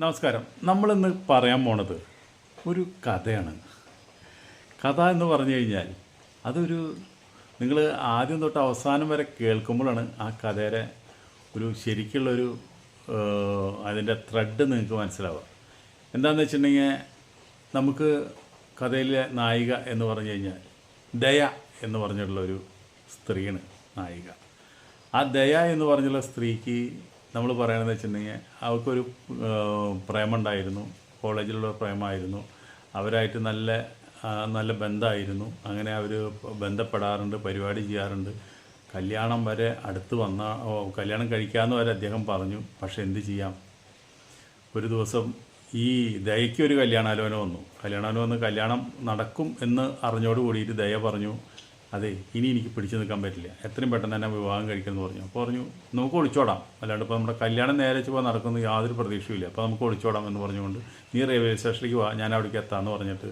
നമസ്കാരം. നമ്മളിന്ന് പറയാൻ പോണത് ഒരു കഥയാണ്. കഥ എന്ന് പറഞ്ഞു കഴിഞ്ഞാൽ അതൊരു നിങ്ങൾ ആദ്യം തൊട്ട് അവസാനം വരെ കേൾക്കുമ്പോഴാണ് ആ കഥയുടെ ഒരു ശരിക്കുള്ളൊരു അതിന്റെ ത്രെഡ് നിങ്ങൾക്ക് മനസ്സിലാവുക. എന്താണെന്ന് വെച്ചിട്ടുണ്ടെങ്കിൽ നമുക്ക് കഥയിലെ നായിക എന്ന് പറഞ്ഞു കഴിഞ്ഞാൽ ദയ എന്ന് പറഞ്ഞിട്ടുള്ളൊരു സ്ത്രീയാണ് നായിക. ആ ദയ എന്ന് പറഞ്ഞുള്ള സ്ത്രീക്ക് നമ്മൾ പറയണമെന്ന് വെച്ചിട്ടുണ്ടെങ്കിൽ അവർക്കൊരു പ്രേമം പ്രേമുണ്ടായിരുന്നു. കോളേജിലുള്ള പ്രേമമായിരുന്നു അവരായിട്ട് നല്ല നല്ല ബന്ധമായിരുന്നു. അങ്ങനെ അവർ ബന്ധപ്പെടാറുണ്ട് പരിപാടി ചെയ്യാറുണ്ട്. കല്യാണം വരെ അടുത്ത് വന്ന കല്യാണം കഴിക്കാമെന്ന് വരെ അദ്ദേഹം പറഞ്ഞു പക്ഷെ എന്ത് ചെയ്യാം? ഒരു ദിവസം ഈ ദയയ്ക്ക് ഒരു കല്യാണാലോചന വന്നു. കല്യാണാലോചന വന്ന് കല്യാണം നടക്കും എന്ന് അറിഞ്ഞോട് കൂടിയിട്ട് ദയ പറഞ്ഞു. അതെ ഇനി എനിക്ക് പിടിച്ചു നിൽക്കാൻ പറ്റില്ല. എത്രയും പെട്ടെന്ന് തന്നെ വിവാഹം കഴിക്കുമെന്ന് പറഞ്ഞു. അപ്പോൾ പറഞ്ഞു നമുക്ക് ഒളിച്ചോടാം. അല്ലാണ്ട് ഇപ്പോൾ നമ്മുടെ കല്യാണം നേരെ ചുവ നടക്കുന്ന യാതൊരു പ്രതീക്ഷയില്ല അപ്പോൾ നമുക്ക് ഒളിച്ചോടാം എന്ന് പറഞ്ഞുകൊണ്ട് നീ റെയിൽവേ സ്റ്റേഷനിലേക്ക് വാ ഞാൻ അവിടേക്ക് എത്താമെന്ന് പറഞ്ഞിട്ട്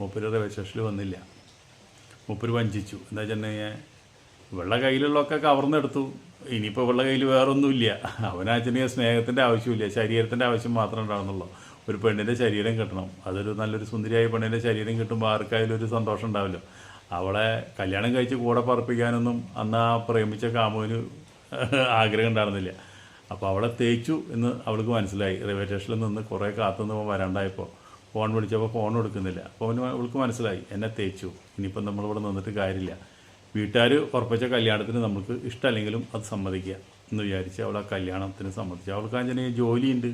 മൂപ്പര് റെയിൽവേ സ്റ്റേഷനിൽ വന്നില്ല. മൂപ്പര് വഞ്ചിച്ചു. എന്താ വെച്ചിട്ടുണ്ടെങ്കിൽ വെള്ള കയ്യിലുള്ളതൊക്കെ കവർന്നെടുത്തു ഇനിയിപ്പോൾ വെള്ള കയ്യിൽ വേറൊന്നുമില്ല. അവനാച്ചനെ സ്നേഹത്തിന്റെ ആവശ്യമില്ല. ശരീരത്തിന്റെ ആവശ്യം മാത്രമേ ഉണ്ടാവുന്നുള്ളൂ. ഒരു പെണ്ണിന്റെ ശരീരം കിട്ടണം. അതൊരു നല്ലൊരു സുന്ദരിയായ പെണ്ണിന്റെ ശരീരം കിട്ടുമ്പോൾ ആർക്കായാലും ഒരു സന്തോഷം ഉണ്ടാവില്ല. അവളെ കല്യാണം കഴിച്ച് കൂടെ പറപ്പിക്കാനൊന്നും അന്ന് ആ പ്രേമിച്ച കാമുവിന് ആഗ്രഹം ഉണ്ടായിരുന്നില്ല. അപ്പോൾ അവളെ തേച്ചു എന്ന് അവൾക്ക് മനസ്സിലായി. റെയിൽവേ സ്റ്റേഷനിൽ നിന്ന് കുറേ കാത്തുനിന്ന് വരണ്ടായപ്പോൾ ഫോൺ വിളിച്ചപ്പോൾ ഫോൺ എടുക്കുന്നില്ല. അപ്പോൾ അവന് അവൾക്ക് മനസ്സിലായി എന്നെ തേച്ചു. ഇനിയിപ്പം നമ്മളിവിടെ നിന്നിട്ട് കാര്യമില്ല. വീട്ടുകാർ ഉറപ്പിച്ച കല്യാണത്തിന് നമുക്ക് ഇഷ്ടമല്ലെങ്കിലും അത് സമ്മതിക്കുക. എന്ന് വിചാരിച്ച് അവൾ ആ കല്യാണത്തിന് സമ്മതിച്ചു. അവൾക്ക് അങ്ങനെ ജോലിയുണ്ട്.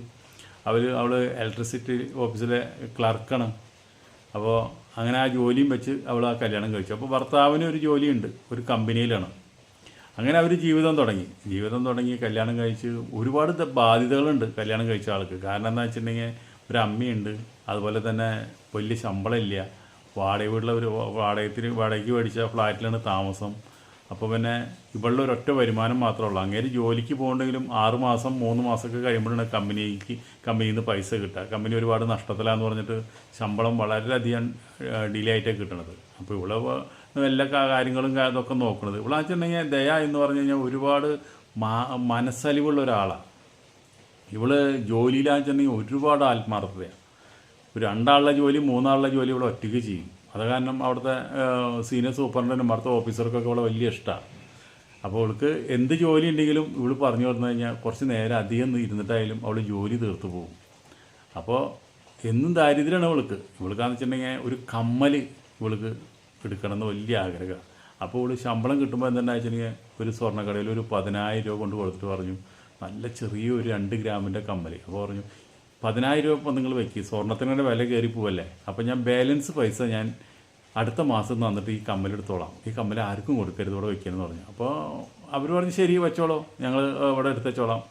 അവർ അവൾ ഇലക്ട്രിസിറ്റി ഓഫീസിലെ ക്ലർക്കാണ് അപ്പോൾ അങ്ങനെ ആ ജോലിയും വെച്ച് അവൾ ആ കല്യാണം കഴിച്ചു. അപ്പോൾ ഭർത്താവിന് ഒരു ജോലിയുണ്ട് ഒരു കമ്പനിയിലാണ്. അങ്ങനെ അവർ ജീവിതം തുടങ്ങി. ജീവിതം തുടങ്ങി കല്യാണം കഴിച്ച് ഒരുപാട് ബാധ്യതകളുണ്ട് കല്യാണം കഴിച്ച ആൾക്ക്. കാരണം എന്താ വെച്ചിട്ടുണ്ടെങ്കിൽ ഒരു അമ്മയുണ്ട് അതുപോലെ തന്നെ വലിയ ശമ്പളമില്ല വാടക വീട്ടിലെ ഒരു വാടകത്തിന് വാടകയ്ക്ക് മേടിച്ച ഫ്ലാറ്റിലാണ് താമസം. അപ്പോൾ പിന്നെ ഇവളുടെ ഒരൊറ്റ വരുമാനം മാത്രമേ ഉള്ളൂ അങ്ങേര് ജോലിക്ക് പോകണ്ടെങ്കിലും ആറ് മാസം മൂന്ന് മാസമൊക്കെ കഴിയുമ്പോഴാണ് കമ്പനിക്ക് കമ്പനിയിൽ നിന്ന് പൈസ കിട്ടുക. കമ്പനി ഒരുപാട് നഷ്ടത്തിലാന്ന് പറഞ്ഞിട്ട് ശമ്പളം വളരെയധികം ഡിലേ ആയിട്ടേ കിട്ടണത്. അപ്പോൾ ഇവിടെ എല്ലാ കാര്യങ്ങളും ഇതൊക്കെ നോക്കുന്നത് ഇവിടെ വെച്ചിട്ടുണ്ടെങ്കിൽ ദയ എന്ന് പറഞ്ഞു കഴിഞ്ഞാൽ ഒരുപാട് മനസ്സലിവുള്ള ഒരാളാണ് ഇവൾ ജോലിയിലാണെന്നുണ്ടെങ്കിൽ ഒരുപാട് ആത്മാർത്ഥതയാണ് ഒരു രണ്ടാളുടെ ജോലി മൂന്നാളുടെ ജോലി ഇവിടെ ഒറ്റയ്ക്ക് ചെയ്യും. അത് കാരണം അവിടുത്തെ സീനിയർ സൂപ്രണ്ടനും അടുത്ത ഓഫീസർക്കൊക്കെ ഇവിടെ വലിയ ഇഷ്ടമാണ് അപ്പോൾ അവൾക്ക് എന്ത് ജോലി ഉണ്ടെങ്കിലും ഇവൾ പറഞ്ഞു പറഞ്ഞു കഴിഞ്ഞാൽ കുറച്ച് നേരം അധികം ഇരുന്നിട്ടായാലും അവൾ ജോലി തീർത്തു പോകും. അപ്പോൾ എന്നും ദാരിദ്ര്യമാണ് ഇവൾക്ക്. ഇവൾക്കാന്ന് വെച്ചിട്ടുണ്ടെങ്കിൽ ഒരു കമ്മൽ ഇവൾക്ക് എടുക്കണമെന്ന് വലിയ ആഗ്രഹമാണ് അപ്പോൾ ഇവൾ ശമ്പളം കിട്ടുമ്പോൾ എന്താണെന്ന് വെച്ചിട്ടുണ്ടെങ്കിൽ ഒരു സ്വർണക്കടയിൽ ഒരു പതിനായിരം രൂപ കൊണ്ട് കൊടുത്തിട്ട് പറഞ്ഞു. നല്ല ചെറിയൊരു രണ്ട് ഗ്രാമിന്റെ കമ്മൽ അപ്പോൾ പറഞ്ഞു പതിനായിരം രൂപ നിങ്ങൾ വെക്കി. സ്വർണത്തിന്റെ വില കയറി പോവല്ലേ? അപ്പോൾ ഞാൻ ബാലൻസ് പൈസ ഞാൻ അടുത്ത മാസം തന്നിട്ട് ഈ കമ്മലെടുത്തോളാം ഈ കമ്മൽ ആർക്കും കൊടുക്കരുത് ഇവിടെ വെക്കണമെന്ന് പറഞ്ഞു. അപ്പോൾ അവർ പറഞ്ഞു ശരി വെച്ചോളൂ. ഞങ്ങൾ ഇവിടെ എടുത്തു വെച്ചോളാം.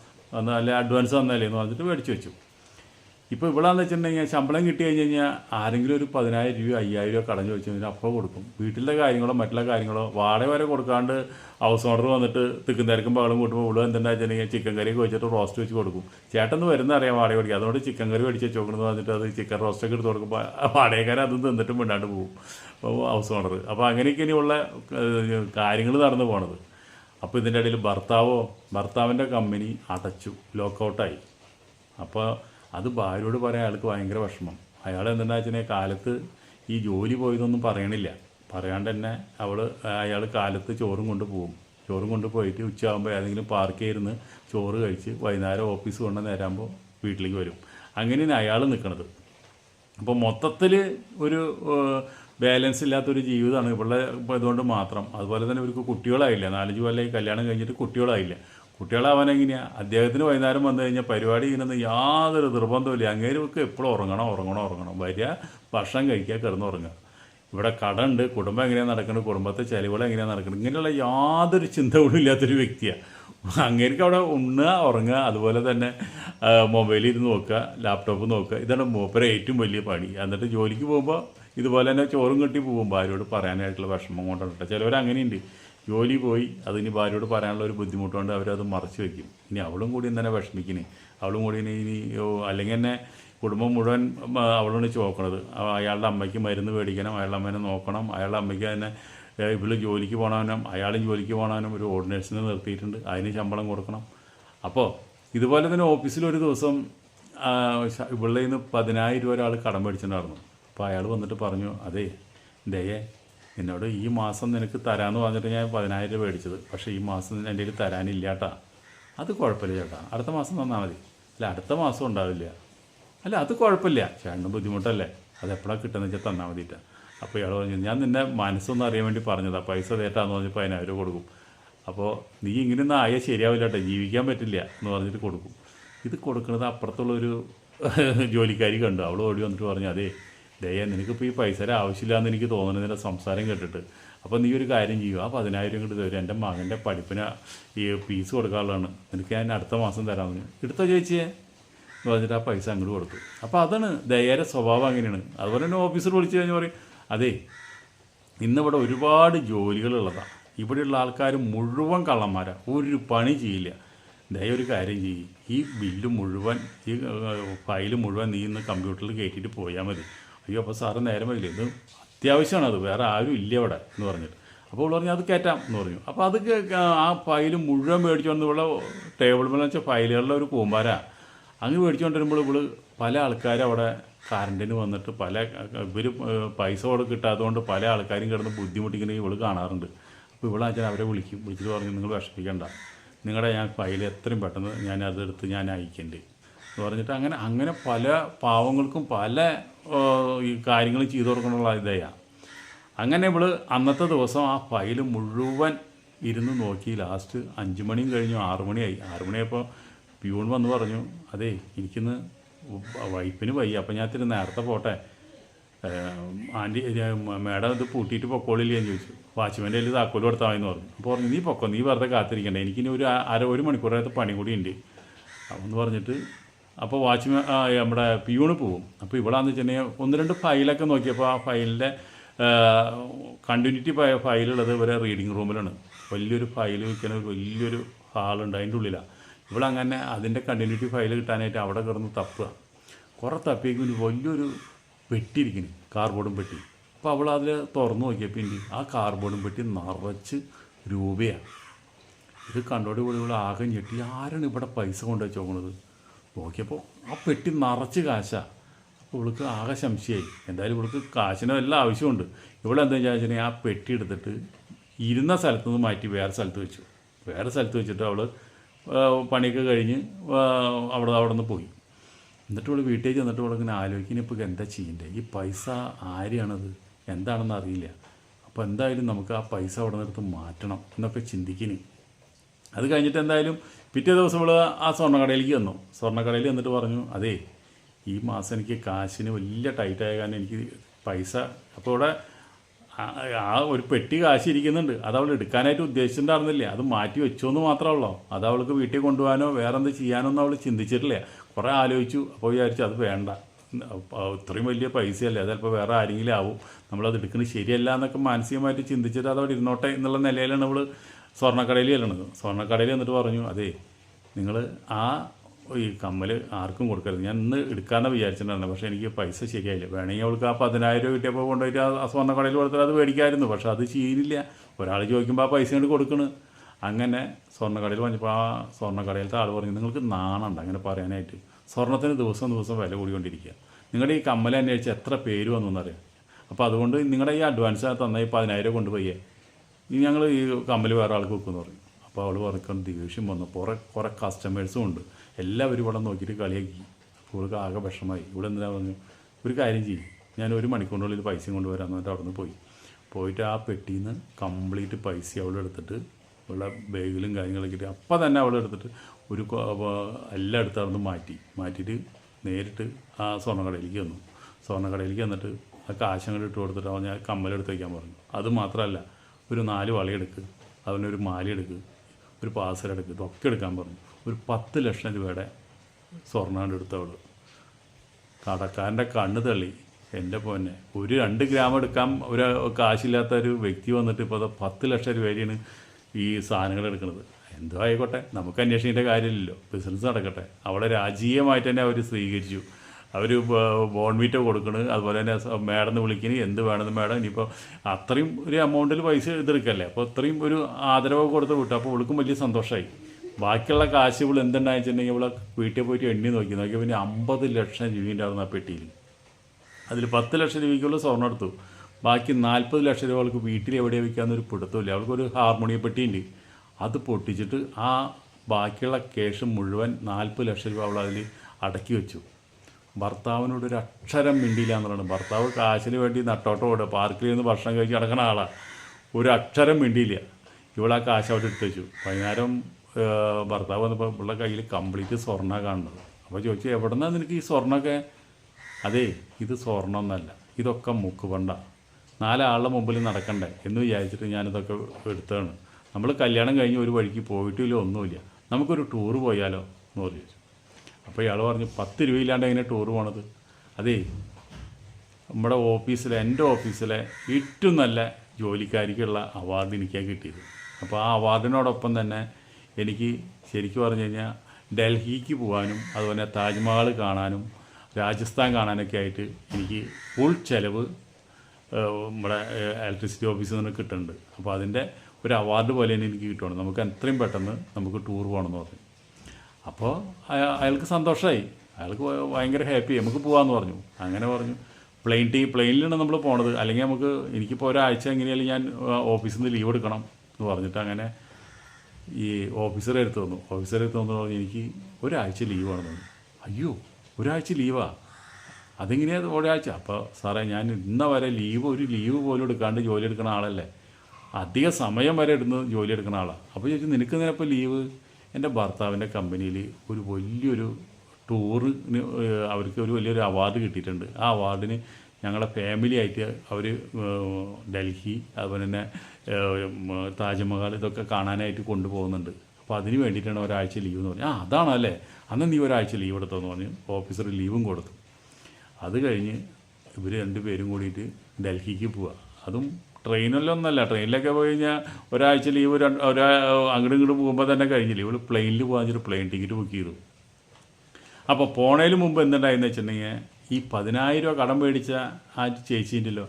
അല്ലെ അഡ്വാൻസ് തന്നല്ലേ? എന്ന് പറഞ്ഞിട്ട് മേടിച്ച് വെച്ചു. ഇപ്പോൾ ഇവിടെന്ന് വെച്ചിട്ടുണ്ടെങ്കിൽ ശമ്പളം കിട്ടി കഴിഞ്ഞ് കഴിഞ്ഞാൽ ആരെങ്കിലും ഒരു പതിനായിരം രൂപ അയ്യായിരം രൂപ കടഞ്ഞു വെച്ച് കഴിഞ്ഞാൽ അപ്പോൾ കൊടുക്കും. വീട്ടിലെ കാര്യങ്ങളോ മറ്റുള്ള കാര്യങ്ങളോ വാടക വരെ കൊടുക്കാണ്ട് ഹൗസ് ഓണർ വന്നിട്ട് തിക്കും തിരക്കും പകലും കൂട്ടുമ്പോൾ ഇവിടെ എന്തുണ്ടാ വെച്ചിട്ടുണ്ടെങ്കിൽ ചിക്കൻ കറി വെച്ചിട്ട് റോസ്റ്റ് വെച്ച് കൊടുക്കും. ചേട്ടൻ വരുന്ന അറിയാം വാടക മേടിക്കുക അതുകൊണ്ട് ചിക്കൻ കറി മേടിച്ച് വെച്ചോക്കണമെന്ന് പറഞ്ഞിട്ട് അത് ചിക്കൻ റോസ്റ്റൊക്കെ എടുത്ത് കൊടുക്കുമ്പോൾ വാടകക്കാരൻ അതും തിന്നിട്ടും മിണ്ടാണ്ട് പോകും അപ്പോൾ ഹൗസ് ഓണർ അപ്പോൾ അങ്ങനെയൊക്കെ ഇനിയുള്ള കാര്യങ്ങൾ നടന്നു പോണത്. അപ്പോൾ ഇതിന്റെ ഇടയിൽ ഭർത്താവോ ഭർത്താവിന്റെ കമ്പനി അടച്ചു. ലോക്കൗട്ടായി അപ്പോൾ അത് ഭാര്യയോട് പറയാൻ അയാൾക്ക് ഭയങ്കര വിഷമം. അയാൾ എന്താണെന്ന് വെച്ചാൽ കാലത്ത് ഈ ജോലി പോയതൊന്നും പറയണില്ല. പറയാണ്ട് തന്നെ അവൾ അയാൾ കാലത്ത് ചോറും കൊണ്ട് പോകും. ചോറും കൊണ്ട് പോയിട്ട് ഉച്ചയാകുമ്പോൾ ഏതെങ്കിലും പാർക്കിൽ ഇരുന്ന് ചോറ് കഴിച്ച് വൈകുന്നേരം ഓഫീസ് കൊണ്ട് നേരാകുമ്പോൾ വീട്ടിലേക്ക് വരും. അങ്ങനെയാണ് അയാൾ നിൽക്കുന്നത് അപ്പോൾ മൊത്തത്തിൽ ഒരു ബാലൻസ് ഇല്ലാത്തൊരു ജീവിതമാണ് ഇവിടെ ഇതുകൊണ്ട് മാത്രം. അതുപോലെ തന്നെ ഇവർക്ക് കുട്ടികളായില്ല. നാലഞ്ച് കൊല്ലം കല്യാണം കഴിഞ്ഞിട്ട് കുട്ടികളായില്ല. കുട്ടികളാവാൻ എങ്ങനെയാണ് അദ്ദേഹത്തിന് വൈകുന്നേരം വന്നു കഴിഞ്ഞാൽ പരിപാടി ചെയ്യുന്നത് യാതൊരു നിർബന്ധമില്ല അങ്ങേർക്ക് എപ്പോഴും ഉറങ്ങണം ഉറങ്ങണം ഉറങ്ങണം. വരിക ഭക്ഷണം കഴിക്കുക കിടന്ന് ഉറങ്ങുക. ഇവിടെ കടമുണ്ട് കുടുംബം എങ്ങനെയാണ് നടക്കുന്നത് കുടുംബത്തെ ചെലവുകൾ എങ്ങനെയാണ് നടക്കുന്നത് ഇങ്ങനെയുള്ള യാതൊരു ചിന്തകളും ഇല്ലാത്തൊരു വ്യക്തിയാണ് അങ്ങേർക്ക് അവിടെ ഉണ്ണുക ഉറങ്ങുക അതുപോലെ തന്നെ മൊബൈലിൽ ഇരുന്ന് നോക്കുക ലാപ്ടോപ്പ് നോക്കുക ഇതാണ് മൂപ്പര ഏറ്റവും വലിയ പണി. എന്നിട്ട് ജോലിക്ക് പോകുമ്പോൾ ഇതുപോലെ തന്നെ ചോറും കെട്ടി പോകും ഭാര്യയോട് പറയാനായിട്ടുള്ള വിഷമം കൊണ്ടാണ് കേട്ടോ ചിലവർ അങ്ങനെയുണ്ട് ജോലി പോയി. അതിന് ഭാര്യയോട് പറയാനുള്ള ഒരു ബുദ്ധിമുട്ടുകൊണ്ട് അവരത് മറച്ചു വെക്കും. ഇനി അവളും കൂടി തന്നെ വിഷമിക്കണേ അവളും കൂടി ഇനി അല്ലെങ്കിൽ തന്നെ കുടുംബം മുഴുവൻ അവളാണ് ചോക്കണത് അയാളുടെ അമ്മയ്ക്ക് മരുന്ന് മേടിക്കണം അയാളുടെ അമ്മേനെ നോക്കണം. അയാളുടെ അമ്മയ്ക്ക് തന്നെ ഇവൾ ജോലിക്ക് പോകണവനും അയാളും ജോലിക്ക് പോകണവനും ഒരു ഓർഡിനേഴ്സിനെ നിർത്തിയിട്ടുണ്ട്. അതിന് ശമ്പളം കൊടുക്കണം. അപ്പോൾ ഇതുപോലെ തന്നെ ഓഫീസിൽ ഒരു ദിവസം ഇവളുടെ നിന്ന് പതിനായിരം രൂപ ഒരാൾ കടം മേടിച്ചിട്ടുണ്ടായിരുന്നു. അപ്പോൾ അയാൾ വന്നിട്ട് പറഞ്ഞു അതേ ദയേ എന്നോട് ഈ മാസം നിനക്ക് തരാമെന്ന് പറഞ്ഞിട്ട് ഞാൻ പതിനായിരം രൂപ മേടിച്ചത്. പക്ഷേ ഈ മാസം എന്റെ കയ്യിൽ തരാനില്ല കേട്ടാ അത് കുഴപ്പമില്ല ചേട്ടാ. അടുത്ത മാസം തന്നാൽ മതി. അല്ല അടുത്ത മാസം ഉണ്ടാവില്ല. അല്ല അത് കുഴപ്പമില്ല. ചേട്ടന് ബുദ്ധിമുട്ടല്ലേ? അത് എപ്പോഴാണ് കിട്ടുന്നത് വെച്ചാൽ തന്നാൽ മതിയിട്ടാ അപ്പോൾ ഇയാൾ പറഞ്ഞു ഞാൻ നിന്നെ മനസ്സൊന്നും അറിയാൻ വേണ്ടി പറഞ്ഞതാണ് പൈസ തേട്ടാന്ന് പറഞ്ഞപ്പോൾ അതിനായി രൂപ കൊടുക്കും. അപ്പോൾ നീ ഇങ്ങനെയൊന്നും ആയാൽ ശരിയാവില്ല കേട്ടോ ജീവിക്കാൻ പറ്റില്ല എന്ന് പറഞ്ഞിട്ട് കൊടുക്കും. ഇത് കൊടുക്കുന്നത് അപ്പുറത്തുള്ളൊരു ജോലിക്കാരി കണ്ടു. അവൾ ഓടി വന്നിട്ട് പറഞ്ഞു അതേ ദയ നിനക്കിപ്പോൾ ഈ പൈസയുടെ ആവശ്യമില്ല എന്ന് എനിക്ക് തോന്നുന്നത് നിന്റെ സംസാരം കേട്ടിട്ട്. അപ്പോൾ നീ ഒരു കാര്യം ചെയ്യുക ആ പതിനായിരം ഇങ്ങോട്ട് തരും. എന്റെ മകന്റെ പഠിപ്പിന് ഈ ഫീസ് കൊടുക്കാനുള്ളതാണ്. നിനക്ക് ഞാൻ അടുത്ത മാസം തരാമെന്ന് എടുത്തോ ചേച്ചിയെ എന്ന് പറഞ്ഞിട്ട് ആ പൈസ അങ്ങോട്ട് കൊടുത്തു. അപ്പോൾ അതാണ് ദയയുടെ സ്വഭാവം അങ്ങനെയാണ്. അതുപോലെ തന്നെ ഓഫീസർ വിളിച്ചു കഴിഞ്ഞാൽ പറയും അതേ ഇന്നിവിടെ ഒരുപാട് ജോലികളുള്ളതാണ് ഇവിടെയുള്ള ആൾക്കാർ മുഴുവൻ കള്ളന്മാരാണ് ഒരു പണി ചെയ്യില്ല. ദയ ഒരു കാര്യം ചെയ്യും. ഈ ബില്ല് മുഴുവൻ ഈ ഫയൽ മുഴുവൻ നീ ഇന്ന് കമ്പ്യൂട്ടറിൽ കയറ്റിയിട്ട് പോയാൽ മതി. അയ്യോ അപ്പോൾ സാറ് നേരം വൈകില്ല? ഇത് അത്യാവശ്യമാണ് അത്. വേറെ ആരും ഇല്ല അവിടെ എന്ന് പറഞ്ഞിട്ട്. അപ്പോൾ അവൾ പറഞ്ഞു അത് കയറ്റാം എന്ന് പറഞ്ഞു. അപ്പോൾ അത് ആ ഫയൽ മുഴുവൻ മേടിച്ചുകൊണ്ട് ഇവിടെ ടേബിൾ മേലെ വെച്ചാൽ ഫയലുകളുടെ ഒരു കൂമ്പാരാ. അങ്ങ് മേടിച്ചുകൊണ്ട് വരുമ്പോൾ ഇവൾ പല ആൾക്കാരും അവിടെ കറണ്ടിന് വന്നിട്ട് പല ഇവർ പൈസ അവിടെ കിട്ടാത്തതുകൊണ്ട് പല ആൾക്കാരും കിടന്ന് ബുദ്ധിമുട്ടിക്കുന്നത് ഇവൾ കാണാറുണ്ട്. അപ്പോൾ ഇവളാച്ചാൽ അവരെ വിളിക്കും. വിളിച്ചിട്ട് പറഞ്ഞു നിങ്ങൾ വിഷമിക്കണ്ട. നിങ്ങളുടെ ഞാൻ ഫയൽ എത്രയും പെട്ടെന്ന് ഞാൻ അതെടുത്ത് ഞാൻ അയക്കണ്ട്. എന്ന് പറഞ്ഞിട്ട് അങ്ങനെ അങ്ങനെ പല പാവങ്ങൾക്കും പല ഈ കാര്യങ്ങൾ ചെയ്തു കൊടുക്കാനുള്ള ഇതയാണ് അങ്ങനെ ഇവൾ അന്നത്തെ ദിവസം ആ ഫയൽ മുഴുവൻ ഇരുന്ന് നോക്കി. ലാസ്റ്റ് അഞ്ച് മണിയും കഴിഞ്ഞു ആറു മണിയായി. ആറു മണിയായപ്പോൾ പ്യൂൺ വന്ന് പറഞ്ഞു അതെ എനിക്കിന്ന് വൈഫിന് വയ്യ അപ്പം ഞാൻ തിരി നേരത്തെ പോട്ടെ. ആന്റി മേഡം ഇത് പൂട്ടിയിട്ട് പൊക്കോളില്ലേ? എന്ന് ചോദിച്ചു. വാച്ച്മാന്റെ കയ്യിൽ കൊടുത്താൽ മതിയെന്ന് പറഞ്ഞു. അപ്പോൾ പറഞ്ഞു നീ പൊക്കോ നീ വെറുതെ കാത്തിരിക്കണ്ട. എനിക്കിനി ഒരു അര ഒരു മണിക്കൂറിനകത്ത് പണി കൂടി ഉണ്ട്. എന്ന് പറഞ്ഞിട്ട് അപ്പോൾ വാച്ച്മാൻ നമ്മുടെ പിയൂണ് പോവും. അപ്പോൾ ഇവിടാന്ന് വെച്ചിട്ടുണ്ടെങ്കിൽ ഒന്ന് രണ്ട് ഫയലൊക്കെ നോക്കിയപ്പോൾ ആ ഫയലിന്റെ കണ്ടിന്യൂറ്റി പോയ ഫയലുള്ളത് ഇവരെ റീഡിങ് റൂമിലാണ് വലിയൊരു ഫയൽ വയ്ക്കുന്ന വലിയൊരു ഹാളുണ്ട് അതിന്റെ ഉള്ളിലാണ് ഇവിടെ അങ്ങനെ അതിന്റെ കണ്ടിന്യൂറ്റി ഫയൽ കിട്ടാനായിട്ട് അവിടെ കിടന്ന് തപ്പുക. കുറേ തപ്പിയേക്കും ഒരു വലിയൊരു പെട്ടി ഇരിക്കുന്നു കാർബോർഡും പെട്ടി. അപ്പോൾ അവൾ അതിൽ തുറന്നു നോക്കിയപ്പോൾ ഇനി ആ കാർബോർഡും പെട്ടി നിറച്ച് രൂപയാണ് ഇത് കണ്ടോടി കൂടി ഇവിടെ ആകെ ഞെട്ടി. ആരാണ് ഇവിടെ പൈസ കൊണ്ടുവച്ച് നോക്കണത്? നോക്കിയപ്പോൾ ആ പെട്ടി നിറച്ച് കാശാ. അപ്പോൾ ഇവൾക്ക് ആകെ സംശയമായി എന്തായാലും ഇവൾക്ക് കാശിന് എല്ലാം ആവശ്യമുണ്ട്. ഇവിടെ എന്താ വെച്ചാൽ ആ പെട്ടി എടുത്തിട്ട് ഇരുന്ന സ്ഥലത്തു നിന്ന് മാറ്റി വേറെ സ്ഥലത്ത് വെച്ചു. വേറെ സ്ഥലത്ത് വെച്ചിട്ട് അവൾ പണിയൊക്കെ കഴിഞ്ഞ് അവിടെ അവിടെ നിന്ന് പോയി. എന്നിട്ട് ഇവിടെ വീട്ടിൽ ചെന്നിട്ട് ഇവിടെ ഇങ്ങനെ ആലോചിക്കുന്ന ഇപ്പോൾ എന്താ ചെയ്യണ്ടേ? ഈ പൈസ ആരെയാണത്? എന്താണെന്ന് അറിയില്ല. അപ്പോൾ എന്തായാലും നമുക്ക് ആ പൈസ അവിടെ നിന്നെടുത്ത് മാറ്റണം എന്നൊക്കെ ചിന്തിക്കുന്നു. അത് കഴിഞ്ഞിട്ട് എന്തായാലും പിറ്റേ ദിവസം ഇവിടെ ആ സ്വർണക്കടയിലേക്ക് വന്നു സ്വർണക്കടയിൽ എന്നിട്ട് പറഞ്ഞു അതേ ഈ മാസം എനിക്ക് കാശിന് വലിയ ടൈറ്റായ കാരണം എനിക്ക് പൈസ അപ്പോൾ ഇവിടെ ആ- ഒരു പെട്ടി കാശ് ഇരിക്കുന്നുണ്ട്. അത് അവൾ എടുക്കാനായിട്ട് ഉദ്ദേശിച്ചിട്ടുണ്ടായിരുന്നില്ല. അത് മാറ്റി വെച്ചോന്ന് മാത്രമേ ഉള്ളൂ? അത് അവൾക്ക് വീട്ടിൽ കൊണ്ടുപോകാനോ വേറെ എന്ത് ചെയ്യാനോ ഒന്നും അവൾ ചിന്തിച്ചിട്ടില്ല. കുറേ ആലോചിച്ചു. അപ്പോൾ വിചാരിച്ചു അത് വേണ്ട. ഇത്രയും വലിയ പൈസയല്ലേ? ചിലപ്പോൾ വേറെ ആരെങ്കിലും ആവും. നമ്മളത് എടുക്കുന്നത് ശരിയല്ല എന്നൊക്കെ മാനസികമായിട്ട് ചിന്തിച്ചിട്ട് അത് അവിടെ ഇരുന്നോട്ടെ എന്നുള്ള നിലയിലാണ് നമ്മൾ സ്വർണക്കടയിൽ ചെല്ലണത്. സ്വർണക്കടയിൽ എന്നിട്ട് പറഞ്ഞു അതേ നിങ്ങൾ ആ ഈ കമ്മൽ ആർക്കും കൊടുക്കരുത്. ഞാൻ ഇന്ന് എടുക്കാമെന്ന് വിചാരിച്ചിട്ടുണ്ടായിരുന്നു പക്ഷേ എനിക്ക് പൈസ ശരിയായില്ല. വേണമെങ്കിൽ അവൾക്ക് ആ പതിനായിരം രൂപ കിട്ടിയപ്പോൾ കൊണ്ടുപോയിട്ട് ആ സ്വർണക്കടയിൽ കൊടുത്താൽ അത് മേടിക്കായിരുന്നു. പക്ഷെ അത് ചെയ്യുന്നില്ല ഒരാൾ ചോദിക്കുമ്പോൾ ആ പൈസ കൊണ്ട് കൊടുക്കണ്. അങ്ങനെ സ്വർണക്കടയിൽ വന്നപ്പോൾ ആ സ്വർണക്കടയിലത്തെ ആൾ പറഞ്ഞു നിങ്ങൾക്ക് നാണുണ്ട് അങ്ങനെ പറയാനായിട്ട്. സ്വർണത്തിന് ദിവസം ദിവസം വില കൂടിക്കൊണ്ടിരിക്കുക നിങ്ങളുടെ ഈ കമ്മൽ അന്വേഷിച്ച് എത്ര പേര് വന്നു എന്നറിയാം? അപ്പോൾ അതുകൊണ്ട് നിങ്ങളുടെ ഈ അഡ്വാൻസ് തന്ന ഈ പതിനായിരം കൊണ്ടുപോയേ. ഇനി ഞങ്ങൾ ഈ കമ്പനി വേറെ ആൾക്ക് വെക്കുമെന്ന് പറഞ്ഞു അപ്പോൾ അവൾ പറക്കാൻ ദേഷ്യം വന്നു. കുറേ കുറേ കസ്റ്റമേഴ്സും ഉണ്ട്. എല്ലാവരും ഇവിടെ നോക്കിയിട്ട് കളിയാക്കി. അപ്പോൾ ഇവൾക്ക് ആകെ വിഷമായി ഇവിടെ എന്തിനാ പറഞ്ഞു ഒരു കാര്യം ചെയ്യും. ഞാൻ ഒരു മണിക്കൂറിനുള്ളിൽ പൈസ കൊണ്ടുവരാമെന്ന് പറഞ്ഞിട്ട് അവിടെ നിന്ന് പോയി. പോയിട്ട് ആ പെട്ടിയിൽ നിന്ന് കംപ്ലീറ്റ് പൈസ അവൾ എടുത്തിട്ട് ഉള്ള ബാഗിലും കാര്യങ്ങളൊക്കെ ഇട്ട് അപ്പം തന്നെ അവൾ എടുത്തിട്ട് ഒരു എല്ലാം എടുത്ത് അവിടെ മാറ്റി. മാറ്റിയിട്ട് നേരിട്ട് ആ സ്വർണക്കടയിലേക്ക് വന്നു സ്വർണക്കടയിലേക്ക് വന്നിട്ട് ആ കാശങ്ങൾ ഇട്ട് കൊടുത്തിട്ട് അവൻ ഞാൻ കമ്മലെടുത്ത് വയ്ക്കാൻ പറഞ്ഞു. അത് മാത്രമല്ല ഒരു നാല് വളയെടുക്കുക അതുപോലെ ഒരു മാല എടുക്കുക ഒരു പാസലെടുക്ക് ഇതൊക്കെ എടുക്കാൻ പറഞ്ഞു. ഒരു പത്ത് ലക്ഷം രൂപയുടെ സ്വർണാണ് എടുത്തവൾ കടക്കാരന്റെ കണ്ണ് തള്ളി. എന്റെ പോന്നെ. ഒരു രണ്ട് ഗ്രാം എടുക്കാൻ ഒരു കാശില്ലാത്ത ഒരു വ്യക്തി വന്നിട്ട് ഇപ്പോൾ അത് പത്ത് ലക്ഷം രൂപയാണ് ഈ സാധനങ്ങൾ എടുക്കുന്നത് എന്തോ ആയിക്കോട്ടെ. നമുക്ക് അന്വേഷിക്കേണ്ട കാര്യമില്ലല്ലോ. ബിസിനസ് നടക്കട്ടെ. അവളെ രാജീയമായിട്ട് തന്നെ അവർ സ്വീകരിച്ചു. അവർ ബോൺവീറ്റോ കൊടുക്കണ്. അതുപോലെ തന്നെ മേഡം വിളിക്കണ്. എന്ത് വേണമെന്ന് മേഡം ഇനിയിപ്പോൾ അത്രയും ഒരു എമൗണ്ടിൽ പൈസ ഇതെടുക്കല്ലേ അപ്പോൾ അത്രയും ഒരു ആദരവ് കൊടുത്ത് വിട്ടു. അപ്പോൾ ഇവൾക്കും വലിയ സന്തോഷമായി ബാക്കിയുള്ള കാശ് ഇവൾ എന്തുണ്ടായിട്ടുണ്ടെങ്കിൽ ഇവളെ വീട്ടിൽ പോയിട്ട് എണ്ണി നോക്കി. നോക്കി പിന്നെ അമ്പത് ലക്ഷം രൂപയുണ്ടായിരുന്നു ആ പെട്ടിയിൽ അതിൽ പത്ത് ലക്ഷം രൂപയ്ക്കുള്ള സ്വർണം എടുത്തു. ബാക്കി നാൽപ്പത് ലക്ഷം രൂപ അവൾക്ക് വീട്ടിൽ എവിടെ വയ്ക്കാമെന്നൊരു പിടുത്തമില്ല അവൾക്കൊരു ഹാർമോണിയ പെട്ടിയുണ്ട്. അത് പൊട്ടിച്ചിട്ട് ആ ബാക്കിയുള്ള കേഷ് മുഴുവൻ നാൽപ്പത് ലക്ഷം രൂപ അവൾ അതിൽ അടക്കി വെച്ചു. ഭർത്താവിനോട് അക്ഷരം മിണ്ടിയില്ല എന്നുള്ളതാണ്. ഭർത്താവ് കാശിന് വേണ്ടി നട്ടോട്ടം ഓടുക പാർക്കിൽ നിന്ന് ഭക്ഷണം കഴിച്ച് നടക്കുന്ന ആളാണ് ഒരു അക്ഷരം മിണ്ടിയില്ല. ഇവിടെ ആ കാശ് അവിടെ എടുത്തു വെച്ചു. വൈകുന്നേരം ഭർത്താവ് വന്നപ്പോൾ ഇവളുടെ കയ്യിൽ കംപ്ലീറ്റ് സ്വർണ കാണുന്നത്. അപ്പോൾ ചോദിച്ചു എവിടെന്നാണ് നിനക്ക് ഈ സ്വർണമൊക്കെ അതേ ഇത് സ്വർണമൊന്നല്ല ഇതൊക്കെ മുക്കുപണ്ട. നാലാളുടെ മുമ്പിൽ നടക്കണ്ടേ? എന്ന് വിചാരിച്ചിട്ട് ഞാനിതൊക്കെ എടുത്തതാണ്. നമ്മൾ കല്യാണം കഴിഞ്ഞ് ഒരു വഴിക്ക് പോയിട്ടില്ല ഒന്നുമില്ല. നമുക്കൊരു ടൂറ് പോയാലോ എന്ന് പറഞ്ഞു അപ്പോൾ ഇയാൾ പറഞ്ഞു പത്ത് രൂപയില്ലാണ്ട് എങ്ങനെ ടൂർ പോണത്? അതേ നമ്മുടെ ഓഫീസിലെ എന്റെ ഓഫീസിലെ ഏറ്റവും നല്ല ജോലിക്കാരിക്കുള്ള അവാർഡ് എനിക്കാണ് കിട്ടിയത്. അപ്പോൾ ആ അവാർഡിനോടൊപ്പം തന്നെ എനിക്ക് ശരിക്കും പറഞ്ഞു കഴിഞ്ഞാൽ ഡൽഹിക്ക് പോകാനും അതുപോലെ താജ്മഹൽ കാണാനും രാജസ്ഥാൻ കാണാനൊക്കെ ആയിട്ട് എനിക്ക് ഫുൾ ചിലവ് നമ്മുടെ ഇലക്ട്രിസിറ്റി ഓഫീസിൽ നിന്ന് കിട്ടുന്നുണ്ട് അപ്പോൾ അതിന്റെ ഒരു അവാർഡ് പോലെ തന്നെ എനിക്ക് കിട്ടുകയാണ് നമുക്ക് എത്രയും പെട്ടെന്ന് നമുക്ക് ടൂർ പോകണമെന്ന് പറഞ്ഞു. അപ്പോൾ അയാൾക്ക് സന്തോഷമായി അയാൾക്ക് ഭയങ്കര ഹാപ്പി. നമുക്ക് പോകാമെന്ന് പറഞ്ഞു. അങ്ങനെ പറഞ്ഞു. പ്ലെയിൻ ടീ പ്ലെയിനിലാണ് നമ്മൾ പോണത്. അല്ലെങ്കിൽ നമുക്ക് എനിക്കിപ്പോൾ ഒരാഴ്ച എങ്ങനെയാലും ഞാൻ ഓഫീസിൽ നിന്ന് ലീവ് എടുക്കണം എന്ന് പറഞ്ഞിട്ട് അങ്ങനെ ഈ ഓഫീസറെ എടുത്ത് തന്നു ഓഫീസറെ എടുത്ത് തന്നു പറഞ്ഞു എനിക്ക് ഒരാഴ്ച ലീവാണെന്ന് പറഞ്ഞു അയ്യോ ഒരാഴ്ച ലീവാ? അതെങ്ങനെയാണ് ഒരാഴ്ച? അപ്പോൾ സാറേ ഞാൻ ഇന്ന വരെ ലീവ് ഒരു ലീവ് പോലും എടുക്കാണ്ട് ജോലി എടുക്കുന്ന ആളല്ലേ. അധിക സമയം വരെ എടുന്ന് ജോലി എടുക്കുന്ന ആളാണ് അപ്പോൾ ചോദിച്ചു നിനക്ക് നിനപ്പോൾ ലീവ്? എന്റെ ഭർത്താവിന്റെ കമ്പനിയിൽ ഒരു വലിയൊരു ടൂറിന് അവർക്ക് ഒരു വലിയൊരു അവാർഡ് കിട്ടിയിട്ടുണ്ട്. ആ അവാർഡിന് ഞങ്ങളുടെ ഫാമിലി ആയിട്ട് അവർ ഡൽഹി അതുപോലെ തന്നെ താജ്മഹൽ ഇതൊക്കെ കാണാനായിട്ട് കൊണ്ടുപോകുന്നുണ്ട്. അപ്പോൾ അതിന് വേണ്ടിയിട്ടാണ് ഒരാഴ്ച ലീവ് എന്ന് പറഞ്ഞു ആ അതാണല്ലേ. അന്ന് നീ ഒരാഴ്ച ലീവ് എടുത്തോന്ന് പറഞ്ഞു. ഓഫീസർ ലീവും കൊടുത്തു. അത് കഴിഞ്ഞ് ഇവർ രണ്ടുപേരും കൂടിയിട്ട് ഡൽഹിക്ക് പോവുക അതും ട്രെയിനിലൊന്നല്ല. ട്രെയിനിലൊക്കെ പോയി കഴിഞ്ഞാൽ ഒരാഴ്ച ലീവ് ഒരു ഒരാ അങ്ങോട്ടും ഇങ്ങോട്ടും പോകുമ്പോൾ തന്നെ കഴിഞ്ഞില്ല? ഇവൾ പ്ലെയിനിൽ പോകാൻ പ്ലെയിൻ ടിക്കറ്റ് ബുക്ക് ചെയ്തു. അപ്പോൾ പോണതിന് മുമ്പ് എന്തുണ്ടായെന്ന് വെച്ചിട്ടുണ്ടെങ്കിൽ ഈ പതിനായിരം രൂപ കടം മേടിച്ച ആ ചേച്ചീന്റെല്ലോ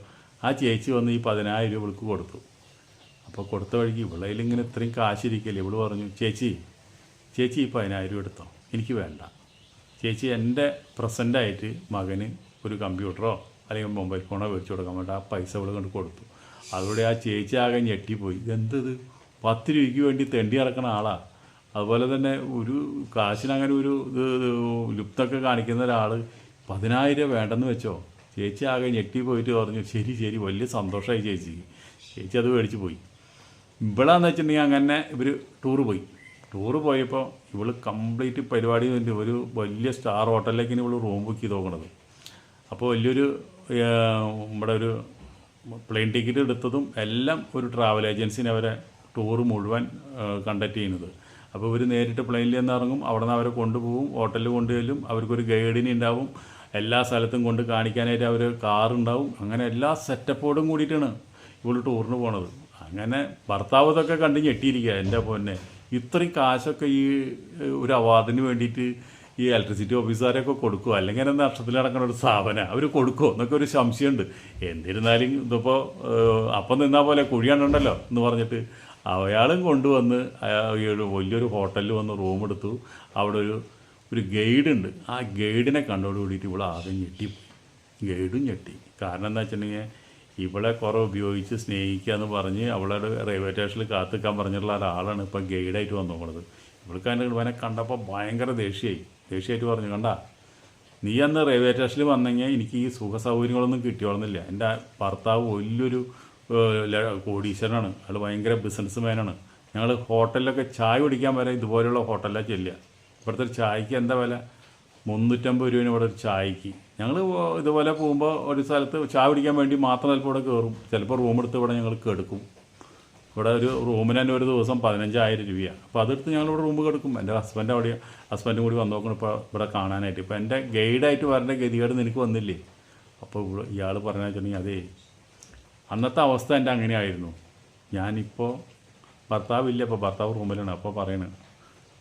ആ ചേച്ചി വന്ന് ഈ പതിനായിരം രൂപ ഇവൾക്ക് കൊടുത്തു. അപ്പോൾ കൊടുത്ത വഴിക്ക് ഇവളയിൽ ഇങ്ങനെ ഇത്രയും കാശിരിക്കല്ലേ? ഇവൾ പറഞ്ഞു ചേച്ചി ചേച്ചി ഈ പതിനായിരം രൂപ എടുത്തോ? എനിക്ക് വേണ്ട. ചേച്ചി എന്റെ പ്രസന്റായിട്ട് മകന് ഒരു കമ്പ്യൂട്ടറോ അല്ലെങ്കിൽ മൊബൈൽ ഫോണോ മേടിച്ചു കൊടുക്കാൻ വേണ്ടി ആ പൈസ ഇവിടെ കൊണ്ട് കൊടുത്തു. അതോടെ ആ ചേച്ചി ആകെ ഞെട്ടിപ്പോയി. ഇതെന്തത്? പത്ത് രൂപയ്ക്ക് വേണ്ടി തെണ്ടി ഇറക്കണ ആളാ. അതുപോലെ തന്നെ ഒരു കാശിനങ്ങനെ ഒരു ഇത് ലുപ്തൊക്കെ കാണിക്കുന്ന ഒരാൾ പതിനായിരം വേണ്ടെന്ന് വെച്ചോ? ചേച്ചി ആകെ ഞെട്ടി പോയിട്ട് പറഞ്ഞു ശരി ശരി വലിയ സന്തോഷമായി ചേച്ചി. ചേച്ചി അത് മേടിച്ച് പോയി. ഇവളാന്ന് വെച്ചിട്ടുണ്ടെങ്കിൽ അങ്ങനെ ഇവർ ടൂറ് പോയി. ടൂറ് പോയപ്പോൾ ഇവൾ കംപ്ലീറ്റ് പരിപാടി ഒരു വലിയ സ്റ്റാർ ഹോട്ടലിലേക്ക് ഇവൾ റൂം ബുക്ക് ചെയ്ത് നോക്കണത്. അപ്പോൾ വലിയൊരു നമ്മുടെ ഒരു പ്ലെയിൻ ടിക്കറ്റ് എടുത്തതും എല്ലാം ഒരു ട്രാവൽ ഏജൻസിനെ അവരെ ടൂർ മുഴുവൻ കണ്ടക്ട് ചെയ്യുന്നത്. അപ്പോൾ ഇവർ നേരിട്ട് പ്ലെയിനിൽ നിന്ന് ഇറങ്ങും. അവിടെ നിന്ന് അവരെ കൊണ്ടുപോകും ഹോട്ടലിൽ കൊണ്ടുചെല്ലും. അവർക്കൊരു ഗൈഡിന് ഉണ്ടാവും. എല്ലാ സ്ഥലത്തും കൊണ്ട് കാണിക്കാനായിട്ട് അവർ കാറുണ്ടാവും അങ്ങനെ എല്ലാ സെറ്റപ്പോടും കൂടിയിട്ടാണ് ഇവൾ ടൂറിന് പോണത്. അങ്ങനെ ഭർത്താവ് ഇതൊക്കെ കണ്ട് ഞെട്ടിയിരിക്കുക എന്റെ പൊന്നെ. ഇത്രയും കാശൊക്കെ ഈ ഒരു അവാർഡിന് വേണ്ടിയിട്ട് ഈ ഇലക്ട്രിസിറ്റി ഓഫീസുകാരൊക്കെ കൊടുക്കുമോ അല്ലെങ്കിൽ എന്താ നഷ്ടത്തിൽ നടക്കുന്ന ഒരു സ്ഥാപനം. അവർ കൊടുക്കുമോ എന്നൊക്കെ ഒരു സംശയമുണ്ട്. എന്നിരുന്നാലും ഇതിപ്പോൾ അപ്പം നിന്നാൽ പോലെ കുഴിയാണുണ്ടല്ലോ എന്ന് പറഞ്ഞിട്ട്. അയാളും കൊണ്ടുവന്ന് ഒരു വലിയൊരു ഹോട്ടലിൽ വന്ന് റൂം എടുത്തു. അവിടെ ഒരു ഒരു ഗൈഡുണ്ട് ആ ഗൈഡിനെ കണ്ടോട് കൂടിയിട്ട് ഇവിടെ ആദ്യം ഞെട്ടി ഗൈഡും ഞെട്ടി. കാരണം എന്താ വെച്ചിട്ടുണ്ടെങ്കിൽ ഇവളെ കുറേ ഉപയോഗിച്ച് സ്നേഹിക്കുക എന്ന് പറഞ്ഞ് അവളോട് റെയിൽവേ സ്റ്റേഷനിൽ കാത്തുക്കാൻ പറഞ്ഞിട്ടുള്ള ഒരാളാണ് ഇപ്പം ഗൈഡായിട്ട് വന്നു പോണത് ഇവൾക്ക് അതിന്റെ ഇവനെ കണ്ടപ്പോൾ ഭയങ്കര ദേഷ്യമായി ദേഷ്യമായിട്ട് പറഞ്ഞു. കണ്ട നീ അന്ന് റെയിൽവേ സ്റ്റേഷനിൽ വന്നെങ്കിൽ എനിക്ക് ഈ സുഖ സൗകര്യങ്ങളൊന്നും കിട്ടിയോളുന്നില്ല. എന്റെ ഭർത്താവ് വലിയൊരു കോടീശ്വരനാണ്. അയാൾ ഭയങ്കര ബിസിനസ് മാനാണ് ഞങ്ങൾ ഹോട്ടലിലൊക്കെ ചായ കുടിക്കാൻ വരെ ഇതുപോലെയുള്ള ഹോട്ടലിലാണ് ചെല്ലുക. ഇവിടുത്തെ ഒരു ചായക്ക് എന്താ വില? മുന്നൂറ്റമ്പത് രൂപ ഇവിടെ ഒരു ചായക്ക് ഞങ്ങൾ ഇതുപോലെ പോകുമ്പോൾ ഒരു സ്ഥലത്ത് ചായ കുടിക്കാൻ വേണ്ടി മാത്രം ചിലപ്പോൾ ഇവിടെ കയറും ചിലപ്പോൾ റൂം എടുത്ത് ഇവിടെ ഞങ്ങൾ കെടുക്കും. ഇവിടെ ഒരു റൂമിന് തന്നെ ഒരു ദിവസം പതിനഞ്ചായിരം രൂപയാണ്. അപ്പോൾ അതെടുത്ത് ഞങ്ങൾ ഇവിടെ റൂം കിടക്കും. എന്റെ ഹസ്ബൻഡ് അവിടെ ഹസ്ബൻഡും കൂടി വന്നു നോക്കണം ഇപ്പോൾ ഇവിടെ കാണാനായിട്ട്. ഇപ്പോൾ എന്റെ ഗൈഡായിട്ട് വരേണ്ട ഗതികേട് നിനക്ക് വന്നില്ലേ? അപ്പോൾ ഇയാൾ പറഞ്ഞു വെച്ചിട്ടുണ്ടെങ്കിൽ അതേ. അന്നത്തെ അവസ്ഥ എന്റെ അങ്ങനെയായിരുന്നു. ഞാനിപ്പോൾ ഭർത്താവില്ല ഇപ്പോൾ ഭർത്താവ് റൂമിലാണ്. അപ്പോൾ പറയണത്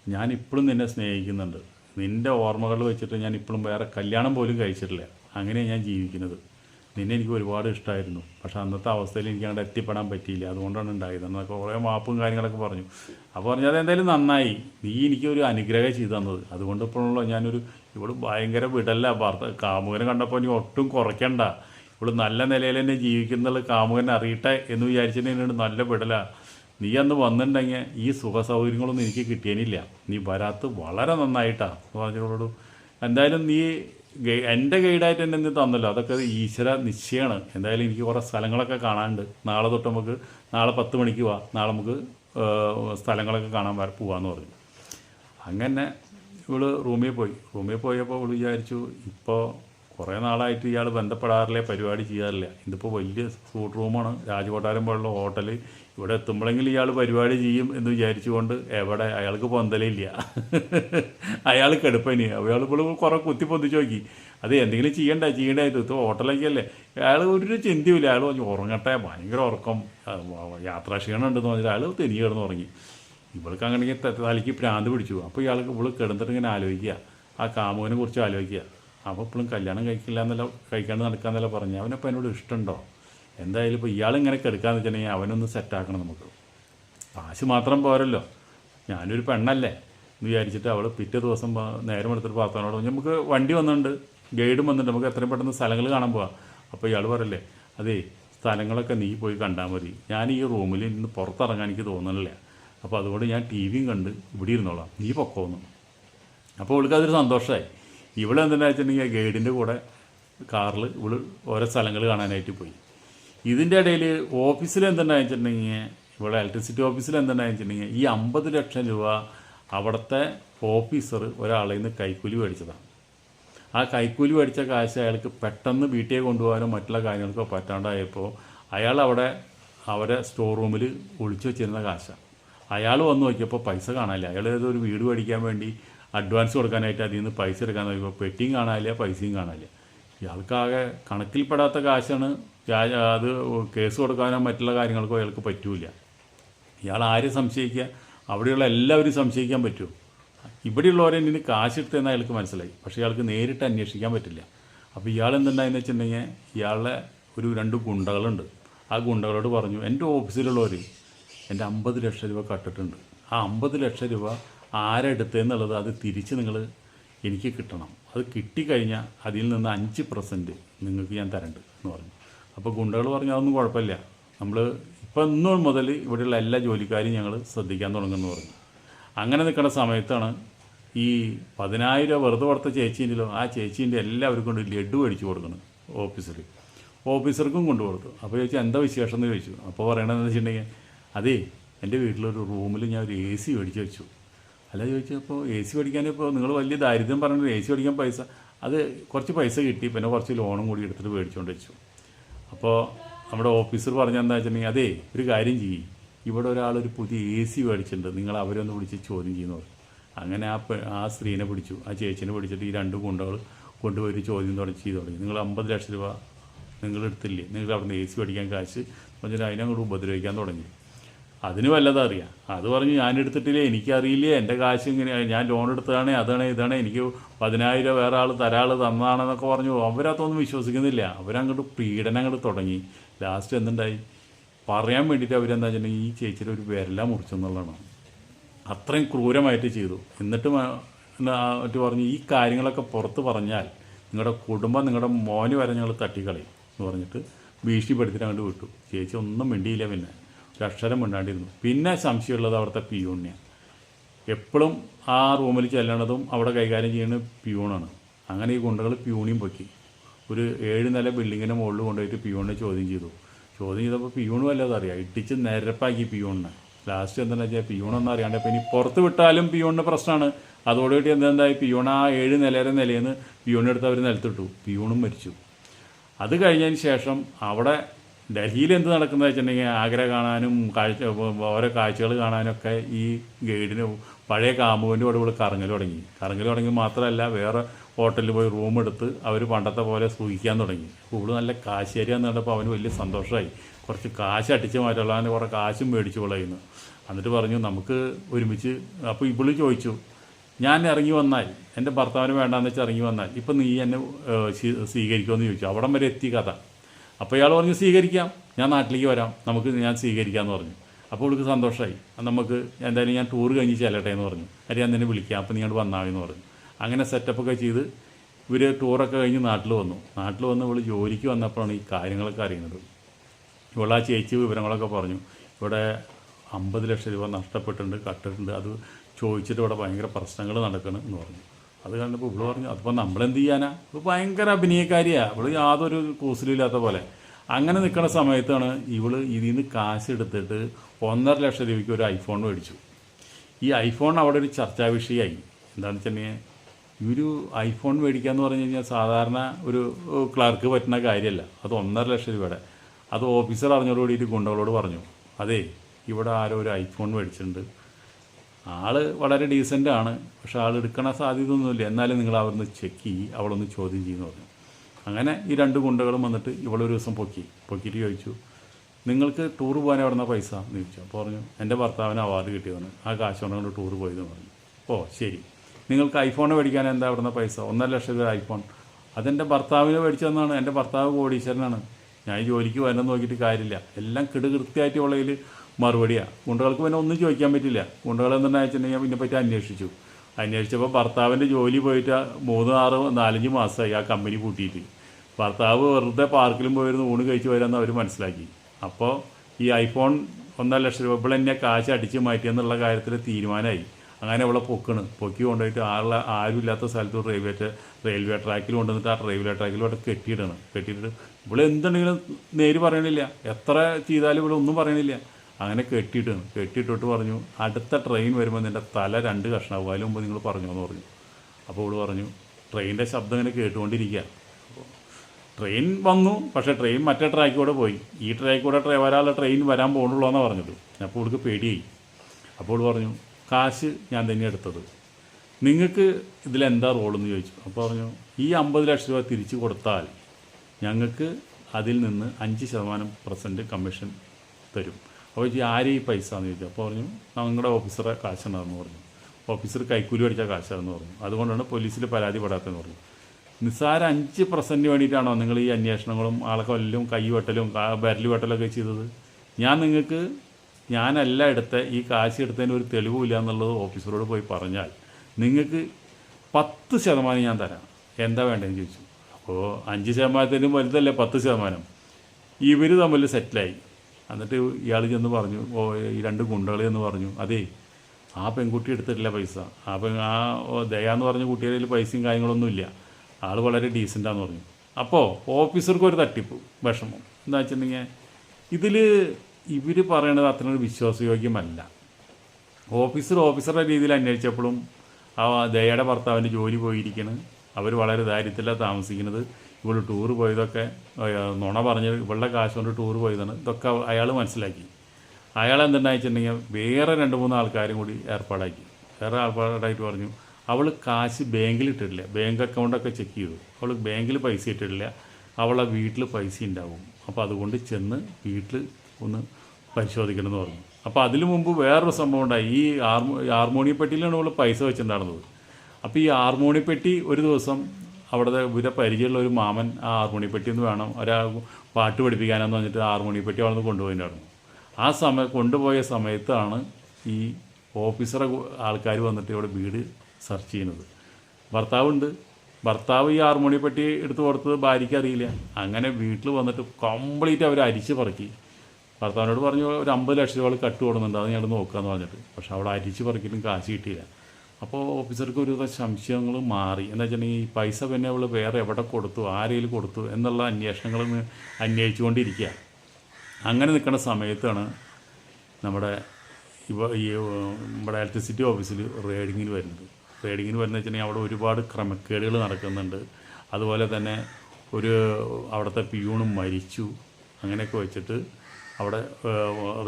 ഞാനിപ്പോഴും നിന്നെ സ്നേഹിക്കുന്നുണ്ട്. നിന്റെ ഓർമ്മകൾ വെച്ചിട്ട് ഞാൻ ഇപ്പോഴും വേറെ കല്യാണം പോലും കഴിച്ചിട്ടില്ല. അങ്ങനെയാണ് ഞാൻ ജീവിക്കുന്നത്. നിന്നെ എനിക്ക് ഒരുപാട് ഇഷ്ടമായിരുന്നു പക്ഷെ അന്നത്തെ അവസ്ഥയിൽ എനിക്ക് അങ്ങോട്ട് എത്തിപ്പെടാൻ പറ്റിയില്ല. അതുകൊണ്ടാണ് ഉണ്ടായത്. എന്നൊക്കെ കുറേ മാപ്പും കാര്യങ്ങളൊക്കെ പറഞ്ഞു. അപ്പോൾ പറഞ്ഞു അത് എന്തായാലും നന്നായി. നീ എനിക്കൊരു അനുഗ്രഹം ചെയ്തു തന്നത്. അതുകൊണ്ട് ഇപ്പോഴുള്ള ഞാനൊരു ഇവിടെ ഭയങ്കര വിടല്ല ഭർത്ത കാമുകനെ കണ്ടപ്പോൾ ഇനി ഒട്ടും കുറയ്ക്കണ്ട. ഇവിടെ നല്ല നിലയിൽ തന്നെ ജീവിക്കുന്നുള്ള കാമുകനെ അറിയട്ടെ എന്ന് വിചാരിച്ചിട്ട് നല്ല വിടല. നീ അന്ന് വന്നിട്ടുണ്ടെങ്കിൽ ഈ സുഖ സൗകര്യങ്ങളൊന്നും എനിക്ക് കിട്ടിയനില്ല. നീ വരാത്ത വളരെ നന്നായിട്ടാണ് എന്ന് പറഞ്ഞോളൂ എന്തായാലും നീ എന്റെ ഗൈഡായിട്ട് എന്നെ നീ തന്നല്ലോ. അതൊക്കെ ഈശ്വര നിശ്ചയമാണ്. എന്തായാലും എനിക്ക് കുറേ സ്ഥലങ്ങളൊക്കെ കാണാനുണ്ട്. നാളെ തൊട്ട് നമുക്ക് നാളെ പത്ത് മണിക്ക് പോവാം നാളെ നമുക്ക് സ്ഥലങ്ങളൊക്കെ കാണാൻ വര- പോവാന്ന് പറഞ്ഞു. അങ്ങനെ ഇവൾ റൂമിൽ പോയി. റൂമിൽ പോയപ്പോൾ ഇവൾ വിചാരിച്ചു ഇപ്പോൾ കുറേ നാളായിട്ട് ഇയാൾ ബന്ധപ്പെടാറില്ല പരിപാടി ചെയ്യാറില്ല. ഇതിപ്പോൾ വലിയ സൂട്ട് റൂമാണ്. രാജകൊട്ടാരം പോലുള്ള ഹോട്ടൽ ഇവിടെ എത്തുമ്പോഴെങ്കിൽ ഇയാൾ പരിപാടി ചെയ്യും എന്ന് വിചാരിച്ചുകൊണ്ട് എവിടെ അയാൾക്ക് പൊന്തലില്ല അയാൾ കെടുപ്പനി അയാൾ ഇപ്പോൾ കുറേ കുത്തി പൊന്തിച്ച് നോക്കി. അത് എന്തെങ്കിലും ചെയ്യണ്ട? ചെയ്യണ്ടായത് ഇത് ഹോട്ടലൊക്കെ അല്ലേ അയാൾ ഒരു ചിന്തിയില്ല അയാൾ പറഞ്ഞു ഉറങ്ങട്ടെ ഭയങ്കര ഉറക്കം. യാത്രാ ക്ഷീണം ഉണ്ടെന്ന് പറഞ്ഞിട്ട് അയാൾ തെനി കിടന്ന് ഉറങ്ങി. ഇവൾക്ക് അങ്ങനെ തലയ്ക്ക് പ്രാന്ത് പിടിച്ചു. അപ്പോൾ ഇയാൾക്ക് ഇവൾ കിടന്നിട്ട് ഇങ്ങനെ ആലോചിക്കുക. ആ കാമുവിനെ കുറിച്ച് ആലോചിക്കുക. അപ്പോൾ ഇപ്പോഴും കല്യാണം കഴിക്കില്ല എന്നല്ല കഴിക്കാണ്ട് നടക്കാന്നല്ല പറഞ്ഞു അവനപ്പോൾ എന്നോട് ഇഷ്ടമുണ്ടോ? എന്തായാലും ഇപ്പോൾ ഇയാളിങ്ങനെ കെടുക്കാന്ന് വെച്ചിട്ടുണ്ടെങ്കിൽ അവനൊന്ന് സെറ്റാക്കണം നമുക്ക്. കാശ് മാത്രം പോരല്ലോ. ഞാനൊരു പെണ്ണല്ലേ. എന്ന് വിചാരിച്ചിട്ട് അവൾ പിറ്റേ ദിവസം നേരം എടുത്തിട്ട് പറഞ്ഞു നമുക്ക് വണ്ടി വന്നിട്ടുണ്ട്. ഗൈഡും വന്നിട്ടുണ്ട്. നമുക്ക് എത്രയും പെട്ടെന്ന് സ്ഥലങ്ങൾ കാണാൻ പോവാം. അപ്പോൾ ഇയാൾ പറയല്ലേ അതേ സ്ഥലങ്ങളൊക്കെ നീ പോയി കണ്ടാൽ മതി. ഞാൻ ഈ റൂമിൽ ഇന്ന് പുറത്തിറങ്ങാൻ എനിക്ക് തോന്നണില്ല. അപ്പോൾ അതുകൊണ്ട് ഞാൻ ടി വിയും കണ്ട് ഇവിടെ ഇരുന്നോളാം. നീ പൊക്കോന്നു. അപ്പോൾ അവൾക്ക് അതൊരു സന്തോഷമായി ഇവിടെ എന്തെന്ന് വെച്ചിട്ടുണ്ടെങ്കിൽ ഗൈഡിന്റെ കൂടെ കാറിൽ ഇവൾ ഓരോ സ്ഥലങ്ങൾ കാണാനായിട്ട് പോയി. ഇതിന്റെ ഇടയിൽ ഓഫീസിൽ എന്തുണ്ടായെന്ന് വെച്ചിട്ടുണ്ടെങ്കിൽ ഇവിടെ ഇലക്ട്രിസിറ്റി ഓഫീസിൽ എന്തുണ്ടായെന്ന് വെച്ചിട്ടുണ്ടെങ്കിൽ ഈ അമ്പത് ലക്ഷം രൂപ അവിടുത്തെ ഓഫീസർ ഒരാളിൽ നിന്ന് കൈക്കൂലി മേടിച്ചതാണ് ആ കൈക്കൂലി മേടിച്ച കാശ് അയാൾക്ക് പെട്ടെന്ന് വീട്ടിൽ കൊണ്ടുപോകാനോ മറ്റുള്ള കാര്യങ്ങൾക്കോ പറ്റാണ്ടായപ്പോൾ അയാൾ അവിടെ അവരെ സ്റ്റോർ റൂമിൽ ഒളിച്ചു വെച്ചിരുന്ന കാശാണ് അയാൾ വന്ന് നോക്കിയപ്പോൾ പൈസ കാണാനില്ല. അയാൾ ഒരു വീട് മേടിക്കാൻ വേണ്ടി അഡ്വാൻസ് കൊടുക്കാനായിട്ട് അതിൽ നിന്ന് പൈസ എടുക്കാൻ നോക്കിയപ്പോൾ പെട്ടിയും കാണാനില്ല പൈസയും കാണാനില്ല. ഇയാൾക്കാകെ കണക്കിൽപ്പെടാത്ത കാശാണ് വ്യാജ അത് കേസ് കൊടുക്കാനോ മറ്റുള്ള കാര്യങ്ങൾക്കോ അയാൾക്ക് പറ്റൂല. ഇയാൾ ആരെ സംശയിക്കുക അവിടെയുള്ള എല്ലാവരും സംശയിക്കാൻ പറ്റുമോ ഇവിടെയുള്ളവരെ ഇനി കാശ് എന്ന് അയാൾക്ക് മനസ്സിലായി. പക്ഷേ ഇയാൾക്ക് നേരിട്ട് അന്വേഷിക്കാൻ പറ്റില്ല. അപ്പോൾ ഇയാൾ എന്തുണ്ടായെന്ന് വെച്ചിട്ടുണ്ടെങ്കിൽ ഇയാളെ ഒരു രണ്ട് ഗുണ്ടകളുണ്ട്. ആ ഗുണ്ടകളോട് പറഞ്ഞു എന്റെ ഓഫീസിലുള്ളവർ എന്റെ അമ്പത് ലക്ഷം രൂപ കട്ടിട്ടുണ്ട്. ആ അമ്പത് ലക്ഷം രൂപ ആരെടുത്തെന്നുള്ളത് അത് തിരിച്ച് നിങ്ങൾ എനിക്ക് കിട്ടണം. അത് കിട്ടിക്കഴിഞ്ഞാൽ അതിൽ നിന്ന് അഞ്ച് പെർസെന്റ് നിങ്ങൾക്ക് ഞാൻ തരണ്ട് എന്ന് പറഞ്ഞു. അപ്പോൾ ഗുണ്ടകൾ പറഞ്ഞു അതൊന്നും കുഴപ്പമില്ല. നമ്മൾ ഇപ്പം ഇന്നും മുതൽ ഇവിടെയുള്ള എല്ലാ ജോലിക്കാരും ഞങ്ങൾ ശ്രദ്ധിക്കാൻ തുടങ്ങുമെന്ന് പറഞ്ഞു. അങ്ങനെ നിൽക്കുന്ന സമയത്താണ് ഈ പതിനായിരം രൂപ വെറുതെ കൊടുത്ത ചേച്ചീന്റെലോ ആ ചേച്ചീന്റെ എല്ലാവർക്കും കൊണ്ട് ലഡു മേടിച്ചു കൊടുക്കണം ഓഫീസിൽ ഓഫീസർക്കും കൊണ്ടു കൊടുത്തു. അപ്പോൾ ചോദിച്ചു എന്താ വിശേഷം എന്ന് ചോദിച്ചു. അപ്പോൾ പറയണതെന്ന് വെച്ചിട്ടുണ്ടെങ്കിൽ അതേ എന്റെ വീട്ടിലൊരു റൂമിൽ ഞാൻ ഒരു എ സി മേടിച്ച് വെച്ചു. അല്ല ചോദിച്ചപ്പോൾ എ സി മേടിക്കാൻ ഇപ്പോൾ നിങ്ങൾ വലിയ ദാരിദ്ര്യം പറഞ്ഞിട്ട് എ സി മേടിക്കാൻ പൈസ അത് കുറച്ച് പൈസ കിട്ടി പിന്നെ കുറച്ച് ലോണും കൂടി എടുത്തിട്ട് മേടിച്ചുകൊണ്ട് വെച്ചു. അപ്പോൾ നമ്മുടെ ഓഫീസർ പറഞ്ഞ എന്താ വെച്ചിട്ടുണ്ടെങ്കിൽ അതേ ഒരു കാര്യം ചെയ്യും. ഇവിടെ ഒരാൾ ഒരു പുതിയ എ സി മേടിച്ചിട്ടുണ്ട്. നിങ്ങൾ അവരൊന്ന് വിളിച്ച് ചോദ്യം ചെയ്യുന്നു അങ്ങനെ ആ ആ സ്ത്രീനെ പിടിച്ചു. ആ ചേച്ചിനെ പിടിച്ചിട്ട് ഈ രണ്ട് ഗുണ്ടകൾ കൊണ്ടുപോയി ചോദ്യം തുടങ്ങി ചെയ്തു തുടങ്ങി. നിങ്ങൾ അമ്പത് ലക്ഷം രൂപ നിങ്ങൾ എടുത്തില്ലേ നിങ്ങൾ അവിടുന്ന് എ സി മേടിക്കാൻ കാശ്. പറഞ്ഞിട്ട് അതിനെ അങ്ങോട്ട് ഉപദ്രവിക്കാൻ തുടങ്ങി. അതിന് വല്ലതും അറിയാം. അത് പറഞ്ഞ് ഞാൻ എടുത്തിട്ടില്ലേ എനിക്കറിയില്ല എന്റെ കാശ് ഇങ്ങനെ ഞാൻ ലോൺ എടുത്തതാണ് അതാണ് ഇതാണ് എനിക്ക് പതിനായിരം വേറെ ആൾ തരാൾ തന്നാണെന്നൊക്കെ പറഞ്ഞു. അവരതൊന്നും വിശ്വസിക്കുന്നില്ല. അവരങ്ങോട്ട് പീഡനം അങ്ങോട്ട് തുടങ്ങി. ലാസ്റ്റ് എന്തുണ്ടായി? പറയാൻ വേണ്ടിയിട്ട് അവരെന്താ വെച്ചിട്ടുണ്ടെങ്കിൽ ഈ ചേച്ചിയുടെ ഒരു വിരല മുറിച്ചെന്നുള്ളതാണ്. അത്രയും ക്രൂരമായിട്ട് ചെയ്തു. എന്നിട്ട് മറ്റു പറഞ്ഞു ഈ കാര്യങ്ങളൊക്കെ പുറത്ത് പറഞ്ഞാൽ നിങ്ങളുടെ കുടുംബം നിങ്ങളുടെ മോന് വരെ ഞങ്ങൾ തട്ടിക്കളയും എന്ന് പറഞ്ഞിട്ട് ഭീഷണിപ്പെടുത്തിയിട്ട് അങ്ങോട്ട് വിട്ടു. ചേച്ചി ഒന്നും മിണ്ടിയില്ല പിന്നെ. അക്ഷരം മിണ്ടാണ്ടിരുന്നു പിന്നെ സംശയമുള്ളത് അവിടുത്തെ പിയൂണിയ എപ്പോഴും ആ റൂമിൽ ചെല്ലണതും അവിടെ കൈകാര്യം ചെയ്യുന്നത് പിയൂണാണ്. അങ്ങനെ ഈ ഗുണ്ടകൾ പിയൂണിയും പൊക്കി. ഒരു ഏഴ് നില ബിൽഡിങ്ങിന്റെ മുകളിൽ കൊണ്ടുപോയിട്ട് പിയൂണിനെ ചോദ്യം ചെയ്തു. ചോദ്യം ചെയ്തപ്പോൾ പിയൂണ് വല്ലതും അറിയാം. ഇട്ടിച്ച് നിരപ്പാക്കി പിയൂണിനെ. ലാസ്റ്റ് എന്താണെന്ന് വെച്ചാൽ പിയൂണൊന്നും അറിയാണ്ട് ഇപ്പം ഇനി പുറത്ത് വിട്ടാലും പിയൂണിന് പ്രശ്നമാണ്. അതോടുകൂടി എന്തെന്തായി പിയൂൺ ആ ഏഴ് നിലയുടെ നിലയിൽ നിന്ന് പിയൂണെടുത്ത് അവർ നിലത്തിട്ടു. പിയൂണും മരിച്ചു. അത് കഴിഞ്ഞതിന് ശേഷം അവിടെ ഡൽഹിയിൽ എന്ത് നടക്കുന്നത് വെച്ചിട്ടുണ്ടെങ്കിൽ ആഗ്ര കാണാനും കാഴ്ച ഓരോ കാഴ്ചകൾ കാണാനൊക്കെ ഈ ഗൈഡിന് പഴയ കാമുവിന്റെ കൂടെ ഇവിടെ കറങ്ങൽ തുടങ്ങി. കറങ്ങൽ തുടങ്ങി മാത്രമല്ല വേറെ ഹോട്ടലിൽ പോയി റൂം എടുത്ത് അവർ പണ്ടത്തെ പോലെ സൂഹിക്കാൻ തുടങ്ങി. കൂടുതൽ നല്ല കാശേരിയാന്ന് കണ്ടപ്പോൾ അവന് വലിയ സന്തോഷമായി. കുറച്ച് കാശ് അടിച്ച് മാറ്റുള്ള അവന്റെ കുറേ കാശും മേടിച്ചു കൊള്ളുന്നു എന്നിട്ട് പറഞ്ഞു നമുക്ക് ഒരുമിച്ച് അപ്പോൾ ഇവിളി ചോദിച്ചു ഞാൻ ഇറങ്ങി വന്നാൽ എന്റെ ഭർത്താവിന് വേണ്ടാന്ന് വെച്ച് ഇറങ്ങി വന്നാൽ ഇപ്പം നീ എന്നെ സ്വീകരിക്കുമെന്ന് ചോദിച്ചു. അവിടം വരെ എത്തി കഥ. അപ്പോൾ ഇയാൾ പറഞ്ഞു സ്വീകരിക്കാം. ഞാൻ നാട്ടിലേക്ക് വരാം. നമുക്ക് ഞാൻ സ്വീകരിക്കാമെന്ന് പറഞ്ഞു. അപ്പോൾ അവൾക്ക് സന്തോഷമായി നമുക്ക് എന്തായാലും ഞാൻ ടൂർ കഴിഞ്ഞ് ചെല്ലട്ടെ എന്ന് പറഞ്ഞു. അരി ഞാൻ നിന്നെ വിളിക്കാം. അപ്പോൾ നിങ്ങൾ വന്നാൽ എന്ന് പറഞ്ഞു. അങ്ങനെ സെറ്റപ്പൊക്കെ ചെയ്ത് ഇവർ ടൂറൊക്കെ കഴിഞ്ഞ് നാട്ടിൽ വന്നു. നാട്ടിൽ വന്ന് ഇവൾ ജോലിക്ക് വന്നപ്പോഴാണ് ഈ കാര്യങ്ങളൊക്കെ അറിയുന്നത്. ഇവൾ ആ ചേച്ചി വിവരങ്ങളൊക്കെ പറഞ്ഞു. ഇവിടെ അമ്പത് ലക്ഷം രൂപ നഷ്ടപ്പെട്ടിട്ടുണ്ട് കട്ടിട്ടുണ്ട്. അത് ചോദിച്ചിട്ട് ഇവിടെ ഭയങ്കര പ്രശ്നങ്ങൾ നടക്കണം എന്ന് പറഞ്ഞു. അത് കണ്ടപ്പോൾ ഇവൾ പറഞ്ഞു അതിപ്പോൾ നമ്മളെന്ത് ചെയ്യാനാ? ഇത് ഭയങ്കര അഭിനയക്കാരിയാണ് ഇവൾ യാതൊരു കൂസലില്ലാത്ത പോലെ. അങ്ങനെ നിൽക്കുന്ന സമയത്താണ് ഇവൾ ഇതിൽ നിന്ന് കാശ് എടുത്തിട്ട് ഒന്നര ലക്ഷം രൂപയ്ക്ക് ഒരു ഐഫോൺ മേടിച്ചു. ഈ ഐഫോൺ അവിടെ ഒരു ചർച്ചാ വിഷയമായി എന്താണെന്ന് വെച്ചിട്ടുണ്ടെങ്കിൽ ഇവർ ഐഫോൺ മേടിക്കുക എന്ന് പറഞ്ഞു കഴിഞ്ഞാൽ സാധാരണ ഒരു ക്ലർക്ക് പറ്റുന്ന കാര്യമല്ല അത് ഒന്നര ലക്ഷം രൂപയുടെ. അത് ഓഫീസർ അറിഞ്ഞോട് കൂടിയിട്ട് ഗുണ്ടകളോട് പറഞ്ഞു അതെ ഇവിടെ ആരോ ഒരു ഐഫോൺ മേടിച്ചിട്ടുണ്ട്. ആൾ വളരെ ഡീസന്റ് ആണ്. പക്ഷെ ആൾ എടുക്കണ സാധ്യത ഒന്നുമില്ല എന്നാലും നിങ്ങൾ അവിടുന്ന് ചെക്ക് ചെയ്യ് അവളൊന്ന് ചോദ്യം ചെയ്യുന്നു പറഞ്ഞു. അങ്ങനെ ഈ രണ്ട് ഗുണ്ടകളും വന്നിട്ട് ഇവളൊരു ദിവസം പൊക്കി. പൊക്കിയിട്ട് ചോദിച്ചു നിങ്ങൾക്ക് ടൂർ പോകാൻ എവിടുന്ന പൈസ? എന്ന് ചോദിച്ചു. അപ്പോൾ പറഞ്ഞു എന്റെ ഭർത്താവിന് അവാർഡ് കിട്ടിയതാണ്. ആ കാശ് കൊണ്ട് ടൂർ പോയതെന്ന് പറഞ്ഞു. ഓ ശരി. നിങ്ങൾക്ക് ഐഫോൺ മേടിക്കാൻ എന്താ അവിടുന്ന പൈസ? ഒന്നര ലക്ഷം രൂപ ഐഫോൺ അതെന്റെ ഭർത്താവിന് മേടിച്ചതെന്നാണ് എന്റെ ഭർത്താവ് കോടീശ്വരനാണ്. ഞാൻ ജോലിക്ക് വരണം നോക്കിയിട്ട് കാര്യമില്ല. എല്ലാം കിട് കൃത്യമായിട്ട് ഉള്ളതിൽ മറുപടിയാണ് ഗുണ്ടകൾക്ക് പിന്നെ ഒന്നും ചോദിക്കാൻ പറ്റില്ല. ഗുണ്ടകൾ എന്തെന്ന് വെച്ചിട്ടുണ്ടെങ്കിൽ ഇതിനെ പറ്റി അന്വേഷിച്ചു. അന്വേഷിച്ചപ്പോൾ ഭർത്താവിന്റെ ജോലി പോയിട്ട് മൂന്ന് ആറ് നാലഞ്ച് മാസമായി ആ കമ്പനി പൂട്ടിയിട്ട്. ഭർത്താവ് വെറുതെ പാർക്കിലും പോയിരുന്നു ഊണ് കഴിച്ച് വരാമെന്ന് അവർ മനസ്സിലാക്കി. അപ്പോൾ ഈ ഐഫോൺ ഒന്നര ലക്ഷം രൂപ ഇവിടെ എന്നെ കാശ് അടിച്ച് മാറ്റിയെന്നുള്ള കാര്യത്തിൽ തീരുമാനമായി. അങ്ങനെ ഇവിടെ പൊക്കണ്. പൊക്കി കൊണ്ടുപോയിട്ട് ആരും ഇല്ലാത്ത സ്ഥലത്ത് റെയിൽവേ റെയിൽവേ ട്രാക്കിൽ കൊണ്ടുവന്നിട്ട് ആ റെയിൽവേ ട്രാക്കിൽ ഇവിടെ കെട്ടിയിടണം. കെട്ടിയിട്ട് ഇവിടെ എന്തുണ്ടെങ്കിലും നേര് പറയണില്ല. എത്ര ചെയ്താലും ഇവിടെ ഒന്നും പറയണില്ല. അങ്ങനെ കെട്ടിയിട്ട് കെട്ടിയിട്ടിട്ട് പറഞ്ഞു അടുത്ത ട്രെയിൻ വരുമ്പോൾ നിന്റെ തല രണ്ട് കഷ്ണമാവും അതിന് മുമ്പ് നിങ്ങൾ പറഞ്ഞു എന്ന് പറഞ്ഞു. അപ്പോൾ ഇവിടെ പറഞ്ഞു ട്രെയിനിന്റെ ശബ്ദം ഇങ്ങനെ കേട്ടുകൊണ്ടിരിക്കുക അപ്പോൾ ട്രെയിൻ വന്നു പക്ഷേ ട്രെയിൻ മറ്റേ ട്രാക്കിലൂടെ പോയി. ഈ ട്രാക്കിലൂടെ ട്രെ വരാനുള്ള ട്രെയിൻ വരാൻ പോകണുള്ളൂ എന്നാണ് പറഞ്ഞത് അപ്പോൾ അവൾക്ക് പേടിയായി. അപ്പോൾ പറഞ്ഞു കാശ് ഞാൻ തന്നെ എടുത്തത്. നിങ്ങൾക്ക് ഇതിലെന്താ റോളെന്ന് ചോദിച്ചു. അപ്പോൾ പറഞ്ഞു ഈ അമ്പത് ലക്ഷം രൂപ തിരിച്ചു കൊടുത്താൽ ഞങ്ങൾക്ക് അതിൽ നിന്ന് അഞ്ച് ശതമാനം പെർസെന്റ് കമ്മീഷൻ തരും. അപ്പോൾ ചോദിച്ചു ആര് ഈ പൈസ എന്ന് ചോദിച്ചു അപ്പോൾ പറഞ്ഞു ഞങ്ങളുടെ ഓഫീസറെ കാശുണ്ടാകുന്നു പറഞ്ഞു. ഓഫീസർ കൈക്കൂലി അടിച്ച കാശാണെന്ന് പറഞ്ഞു. അതുകൊണ്ടാണ് പോലീസിൽ പരാതി പെടാത്തതെന്ന് പറഞ്ഞു. നിസ്സാര അഞ്ച് പെർസെന്റ് വേണ്ടിയിട്ടാണോ നിങ്ങൾ ഈ അന്വേഷണങ്ങളും ആളെ കൊല്ലും കൈ വെട്ടലും ബരൽ വെട്ടലൊക്കെ ചെയ്തത്? ഞാൻ നിങ്ങൾക്ക് ഞാനല്ല എടുത്ത ഈ കാശ് എടുത്തതിന് ഒരു തെളിവുമില്ല എന്നുള്ളത് ഓഫീസറോട് പോയി പറഞ്ഞാൽ നിങ്ങൾക്ക് പത്ത് ശതമാനം ഞാൻ തരാം. എന്താ വേണ്ടതെന്ന് ചോദിച്ചു. അപ്പോൾ അഞ്ച് ശതമാനത്തിനും വലുതല്ലേ പത്ത് ശതമാനം. ഇവർ തമ്മിൽ സെറ്റിലായി. എന്നിട്ട് ഇയാൾ ചെന്ന് പറഞ്ഞു ഓ ഈ രണ്ട് ഗുണ്ടകൾ എന്ന് പറഞ്ഞു അതേ ആ പെൺകുട്ടി എടുത്തിട്ടില്ല പൈസ. ആ പെ ആ ദയ എന്ന് പറഞ്ഞ കുട്ടിയുടെ കയ്യിൽ പൈസയും കാര്യങ്ങളൊന്നും ഇല്ല. ആൾ വളരെ ഡീസന്റാന്ന് പറഞ്ഞു. അപ്പോൾ ഓഫീസർക്ക് ഒരു തട്ടിപ്പ് വിഷമം. എന്താ വെച്ചിട്ടുണ്ടെങ്കിൽ ഇതിൽ ഇവർ പറയണത് അത്ര ഒരു വിശ്വാസയോഗ്യമല്ല. ഓഫീസർ ഓഫീസറുടെ രീതിയിൽ അന്വേഷിച്ചപ്പോഴും ആ ദയയുടെ ഭർത്താവിന്റെ ജോലി പോയിരിക്കണ്. അവർ വളരെ ദാരിദ്ര്യത്തിലാണ് താമസിക്കുന്നത്. ഇവൾ ടൂർ പോയതൊക്കെ നുണ പറഞ്ഞ് ഇവളുടെ കാശ് കൊണ്ട് ടൂർ പോയതാണ്. ഇതൊക്കെ അയാൾ മനസ്സിലാക്കി. അയാൾ എന്തുണ്ടായിച്ചിട്ടുണ്ടെങ്കിൽ വേറെ രണ്ട് മൂന്ന് ആൾക്കാരും കൂടി ഏർപ്പാടാക്കി. വേറെ ഏർപ്പാടായിട്ട് പറഞ്ഞു അവൾ കാശ് ബാങ്കിൽ ഇട്ടിട്ടില്ല. ബാങ്ക് അക്കൗണ്ടൊക്കെ ചെക്ക് ചെയ്തു. അവൾ ബാങ്കിൽ പൈസ ഇട്ടിട്ടില്ല. അവളെ വീട്ടിൽ പൈസ ഉണ്ടാവും അപ്പോൾ അതുകൊണ്ട് ചെന്ന് വീട്ടിൽ ഒന്ന് പരിശോധിക്കണമെന്ന് പറഞ്ഞു. അപ്പോൾ അതിനു മുമ്പ് വേറൊരു സംഭവം ഉണ്ടായി. ഈ ഹാർമോ ഹാർമോണിയ പെട്ടിയിലാണ് അവൾ പൈസ വെച്ചിട്ടുണ്ടായിരുന്നത്. അപ്പോൾ ഈ ഹാർമോണിയ പെട്ടി ഒരു ദിവസം അവിടുത്തെ ഇവരെ പരിചയമുള്ള ഒരു മാമൻ ആ ഹാർമോണിയപ്പെട്ടി എന്ന് വേണം ഒരാൾ പാട്ട് പഠിപ്പിക്കാനെന്ന് പറഞ്ഞിട്ട് ഹാർമോണിയപ്പെട്ടി അവിടെ നിന്ന് കൊണ്ടുപോയിട്ടുണ്ടായിരുന്നു ആ സമയം കൊണ്ടുപോയ സമയത്താണ് ഈ ഓഫീസറെ ആൾക്കാർ വന്നിട്ട് ഇവിടെ വീട് സെർച്ച് ചെയ്യുന്നത്. ഭർത്താവുണ്ട്. ഭർത്താവ് ഈ ഹാർമോണിയപ്പെട്ടി എടുത്തു കൊടുത്തത് ഭാര്യയ്ക്ക് അറിയില്ല. അങ്ങനെ വീട്ടിൽ വന്നിട്ട് കംപ്ലീറ്റ് അവർ അരിച്ച് പറക്കി. ഭർത്താവിനോട് പറഞ്ഞു ഒരു അമ്പത് ലക്ഷം രൂപ കട്ട് കൊടുക്കുന്നുണ്ട്. അത് ഞങ്ങൾ നോക്കാമെന്ന് പറഞ്ഞിട്ട്. പക്ഷെ അവിടെ അരിച്ച് പറിക്കലും കാശ് കിട്ടിയില്ല. അപ്പോൾ ഓഫീസർക്ക് ഒരു സംശയങ്ങൾ മാറി. എന്താ വെച്ചിട്ടുണ്ടെങ്കിൽ ഈ പൈസ പിന്നെ അവൾ വേറെ എവിടെ കൊടുത്തു ആരെയിൽ കൊടുത്തു എന്നുള്ള അന്വേഷണങ്ങൾ അന്വേഷിച്ചുകൊണ്ടിരിക്കുക അങ്ങനെ നിൽക്കുന്ന സമയത്താണ് നമ്മുടെ ഇവ ഈ നമ്മുടെ ഇലക്ട്രിസിറ്റി ഓഫീസിൽ റേഡിങ്ങിന് വരുന്നത്. റേഡിങ്ങിന് വരുന്നത് വെച്ചിട്ടുണ്ടെങ്കിൽ അവിടെ ഒരുപാട് ക്രമക്കേടുകൾ നടക്കുന്നുണ്ട്. അതുപോലെ തന്നെ ഒരു അവിടുത്തെ പിയൂണും മരിച്ചു. അങ്ങനെയൊക്കെ വെച്ചിട്ട് അവിടെ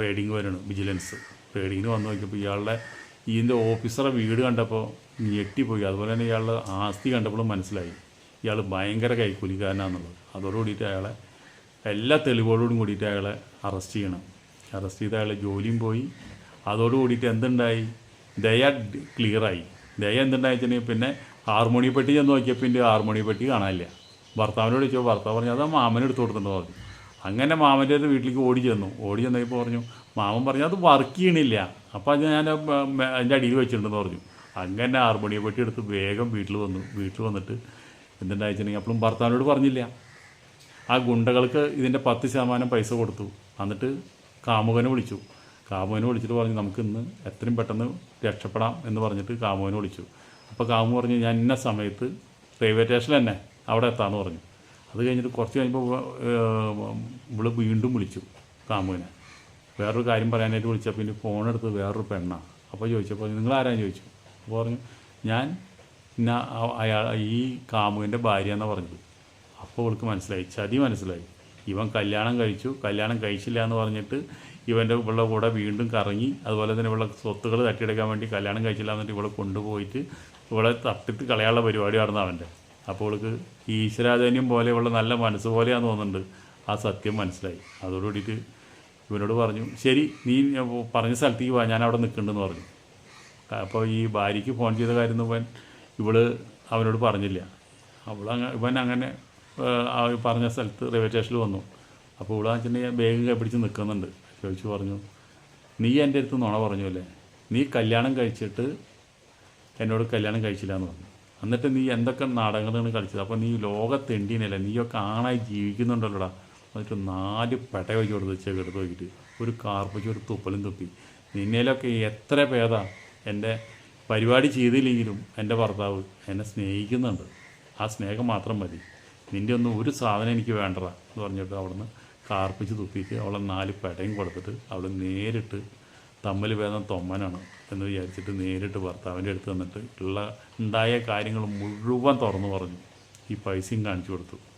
റേഡിങ് വരണം. വിജിലൻസ് റേഡിങ്ങിന് വന്നു നോക്കിയപ്പോൾ ഇയാളുടെ ഇതിന്റെ ഓഫീസറെ വീട് കണ്ടപ്പോൾ ഞെട്ടിപ്പോയി. അതുപോലെ തന്നെ ഇയാളുടെ ആസ്തി കണ്ടപ്പോഴും മനസ്സിലായി. ഇയാൾ ഭയങ്കര കൈക്കൂലിക്കാരനാണെന്നുള്ളത്. അതോടുകൂടിയിട്ട് അയാളെ എല്ലാ തെളിവുകളോടും കൂടിയിട്ട് അയാളെ അറസ്റ്റ് ചെയ്യണം. അറസ്റ്റ് ചെയ്ത് അയാളെ ജോലിയും പോയി. അതോട് കൂടിയിട്ട് എന്തുണ്ടായി? ദയ ക്ലിയറായി ദയ എന്തുണ്ടായി വെച്ചിട്ടുണ്ടെങ്കിൽ പിന്നെ ഹാർമോണിയ പെട്ടി ചെന്ന് നോക്കിയപ്പോൾ എന്റെ ഹാർമോണിയ പെട്ടി കാണാനില്ല. ഭർത്താവിനോട് ചോദിച്ചപ്പോൾ ഭർത്താവ് പറഞ്ഞു അതാ മാമനെടുത്ത് കൊടുത്തിട്ടുണ്ടോ പറഞ്ഞു. അങ്ങനെ മാമന്റെ വീട്ടിലേക്ക് ഓടി ചെന്നു. ഓടി ചെന്നപ്പോൾ പറഞ്ഞു മാമൻ പറഞ്ഞു അത് വർക്ക് ചെയ്യണില്ല. അപ്പോൾ അത് ഞാൻ അതിന്റെ അടിയിൽ വെച്ചിട്ടുണ്ടെന്ന് പറഞ്ഞു. അങ്ങനെ ആറുമണിയെ പെട്ടി എടുത്ത് വേഗം വീട്ടിൽ വന്നു. വീട്ടിൽ വന്നിട്ട് എന്തുണ്ടായിട്ടുണ്ടെങ്കിൽ അപ്പോഴും ഭർത്താവിനോട് പറഞ്ഞില്ല. ആ ഗുണ്ടകൾക്ക് ഇതിന്റെ പത്ത് ശതമാനം പൈസ കൊടുത്തു. എന്നിട്ട് കാമുകനെ വിളിച്ചു. കാമുകനെ വിളിച്ചിട്ട് പറഞ്ഞു നമുക്ക് ഇന്ന് എത്രയും പെട്ടെന്ന് രക്ഷപ്പെടാം എന്ന് പറഞ്ഞിട്ട് കാമുകനെ വിളിച്ചു. അപ്പോൾ കാമു പറഞ്ഞു ഞാൻ ഇന്ന സമയത്ത് റെയിൽവേ സ്റ്റേഷനിൽ തന്നെ അവിടെ എത്താമെന്ന് പറഞ്ഞു. അത് കഴിഞ്ഞിട്ട് കുറച്ച് കഴിഞ്ഞപ്പോൾ ഇവൾ വീണ്ടും വിളിച്ചു കാമുവിനെ വേറൊരു കാര്യം പറയാനായിട്ട് വിളിച്ചപ്പോൾ പിന്നെ ഫോൺ എടുത്ത് വേറൊരു പെണ്ണാണ് അപ്പോൾ ചോദിച്ചപ്പോൾ നിങ്ങൾ ആരാന്ന് ചോദിച്ചു. അപ്പോൾ പറഞ്ഞു ഞാൻ പിന്നെ അയാൾ ഈ കാമുവിന്റെ ഭാര്യ എന്നാണ് പറഞ്ഞത്. അപ്പോൾ അവൾക്ക് മനസ്സിലായി ചതി മനസ്സിലായി. ഇവൻ കല്യാണം കഴിച്ചു. കല്യാണം കഴിച്ചില്ല എന്ന് പറഞ്ഞിട്ട് ഇവന്റെ ഇവളുടെ കൂടെ വീണ്ടും കറങ്ങി അതുപോലെ തന്നെ ഇവളുടെ സ്വത്തുകൾ തട്ടിയെടുക്കാൻ വേണ്ടി കല്യാണം കഴിച്ചില്ല എന്നിട്ട് ഇവളെ കൊണ്ടുപോയിട്ട് ഇവളെ തട്ടിട്ട് കളയാനുള്ള പരിപാടി നടന്നു അവന്റെ അപ്പോൾ അവൾക്ക് ഈശ്വരാധന്യം പോലെ ഇവളുടെ നല്ല മനസ്സ് പോലെയാണെന്ന് തോന്നുന്നുണ്ട്. ആ സത്യം മനസ്സിലായി. അതോടുകൂടിയിട്ട് ഇവനോട് പറഞ്ഞു ശരി നീ പറഞ്ഞ സ്ഥലത്തേക്ക് വാ ഞാൻ അവിടെ നിൽക്കുന്നുണ്ടെന്ന് പറഞ്ഞു. അപ്പോൾ ഈ ഭാര്യയ്ക്ക് ഫോൺ ചെയ്ത കാര്യം ഇവൻ ഇവൾ അവനോട് പറഞ്ഞില്ല. അവൾ ഇവൻ അങ്ങനെ പറഞ്ഞ സ്ഥലത്ത് റെയിൽവേ സ്റ്റേഷനിൽ വന്നു. അപ്പോൾ ഇവിടെ വെച്ചിട്ടുണ്ടെങ്കിൽ ബാഗ് പിടിച്ച് നിൽക്കുന്നുണ്ട്. ചോദിച്ചു പറഞ്ഞു നീ എന്റെ അടുത്ത് നുണ പറഞ്ഞു അല്ലേ? നീ കല്യാണം കഴിച്ചിട്ട് എന്നോട് കല്യാണം കഴിച്ചില്ല എന്ന് പറഞ്ഞു. എന്നിട്ട് നീ എന്തൊക്കെ നാടകങ്ങളാണ് കളിച്ചത്? അപ്പോൾ നീ ലോകത്തെണ്ടീനല്ലേ നീയൊക്കെ ആണായി ജീവിക്കുന്നുണ്ടല്ലോടാ. എന്നിട്ട് നാല് പെട്ട വെച്ച് കൊടുത്ത് ചെകെടുത്ത് നോക്കിയിട്ട് ഒരു കാർപ്പിച്ച് ഒരു തുപ്പലും തുപ്പി. നിന്നേലൊക്കെ എത്ര പേതാ എന്റെ പരിപാടി ചെയ്തില്ലെങ്കിലും എന്റെ ഭർത്താവ് എന്നെ സ്നേഹിക്കുന്നുണ്ട്. ആ സ്നേഹം മാത്രം മതി. നിന്റെ ഒന്നും ഒരു സാധനം എനിക്ക് വേണ്ടടാ എന്ന് പറഞ്ഞിട്ട് അവിടുന്ന് കാർപ്പിച്ച് തുപ്പിയിട്ട് അവളെ നാല് പെടയും കൊടുത്തിട്ട് അവൾ നേരിട്ട് തമ്മിൽ വേദന തൊമ്മനാണ് എന്ന് വിചാരിച്ചിട്ട് നേരിട്ട് ഭർത്താവിന്റെ അടുത്ത് വന്നിട്ട് ഉള്ള ഉണ്ടായ കാര്യങ്ങൾ മുഴുവൻ തുറന്നു പറഞ്ഞു. ഈ പൈസയും കാണിച്ചു കൊടുത്തു.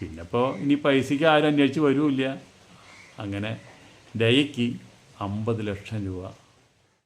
പിന്നെ ഇപ്പോൾ ഇനി പൈസയ്ക്ക് ആരും അന്വേഷിച്ച് വരുമില്ല അങ്ങനെ ഡയയ്ക്ക് അമ്പത് ലക്ഷം രൂപ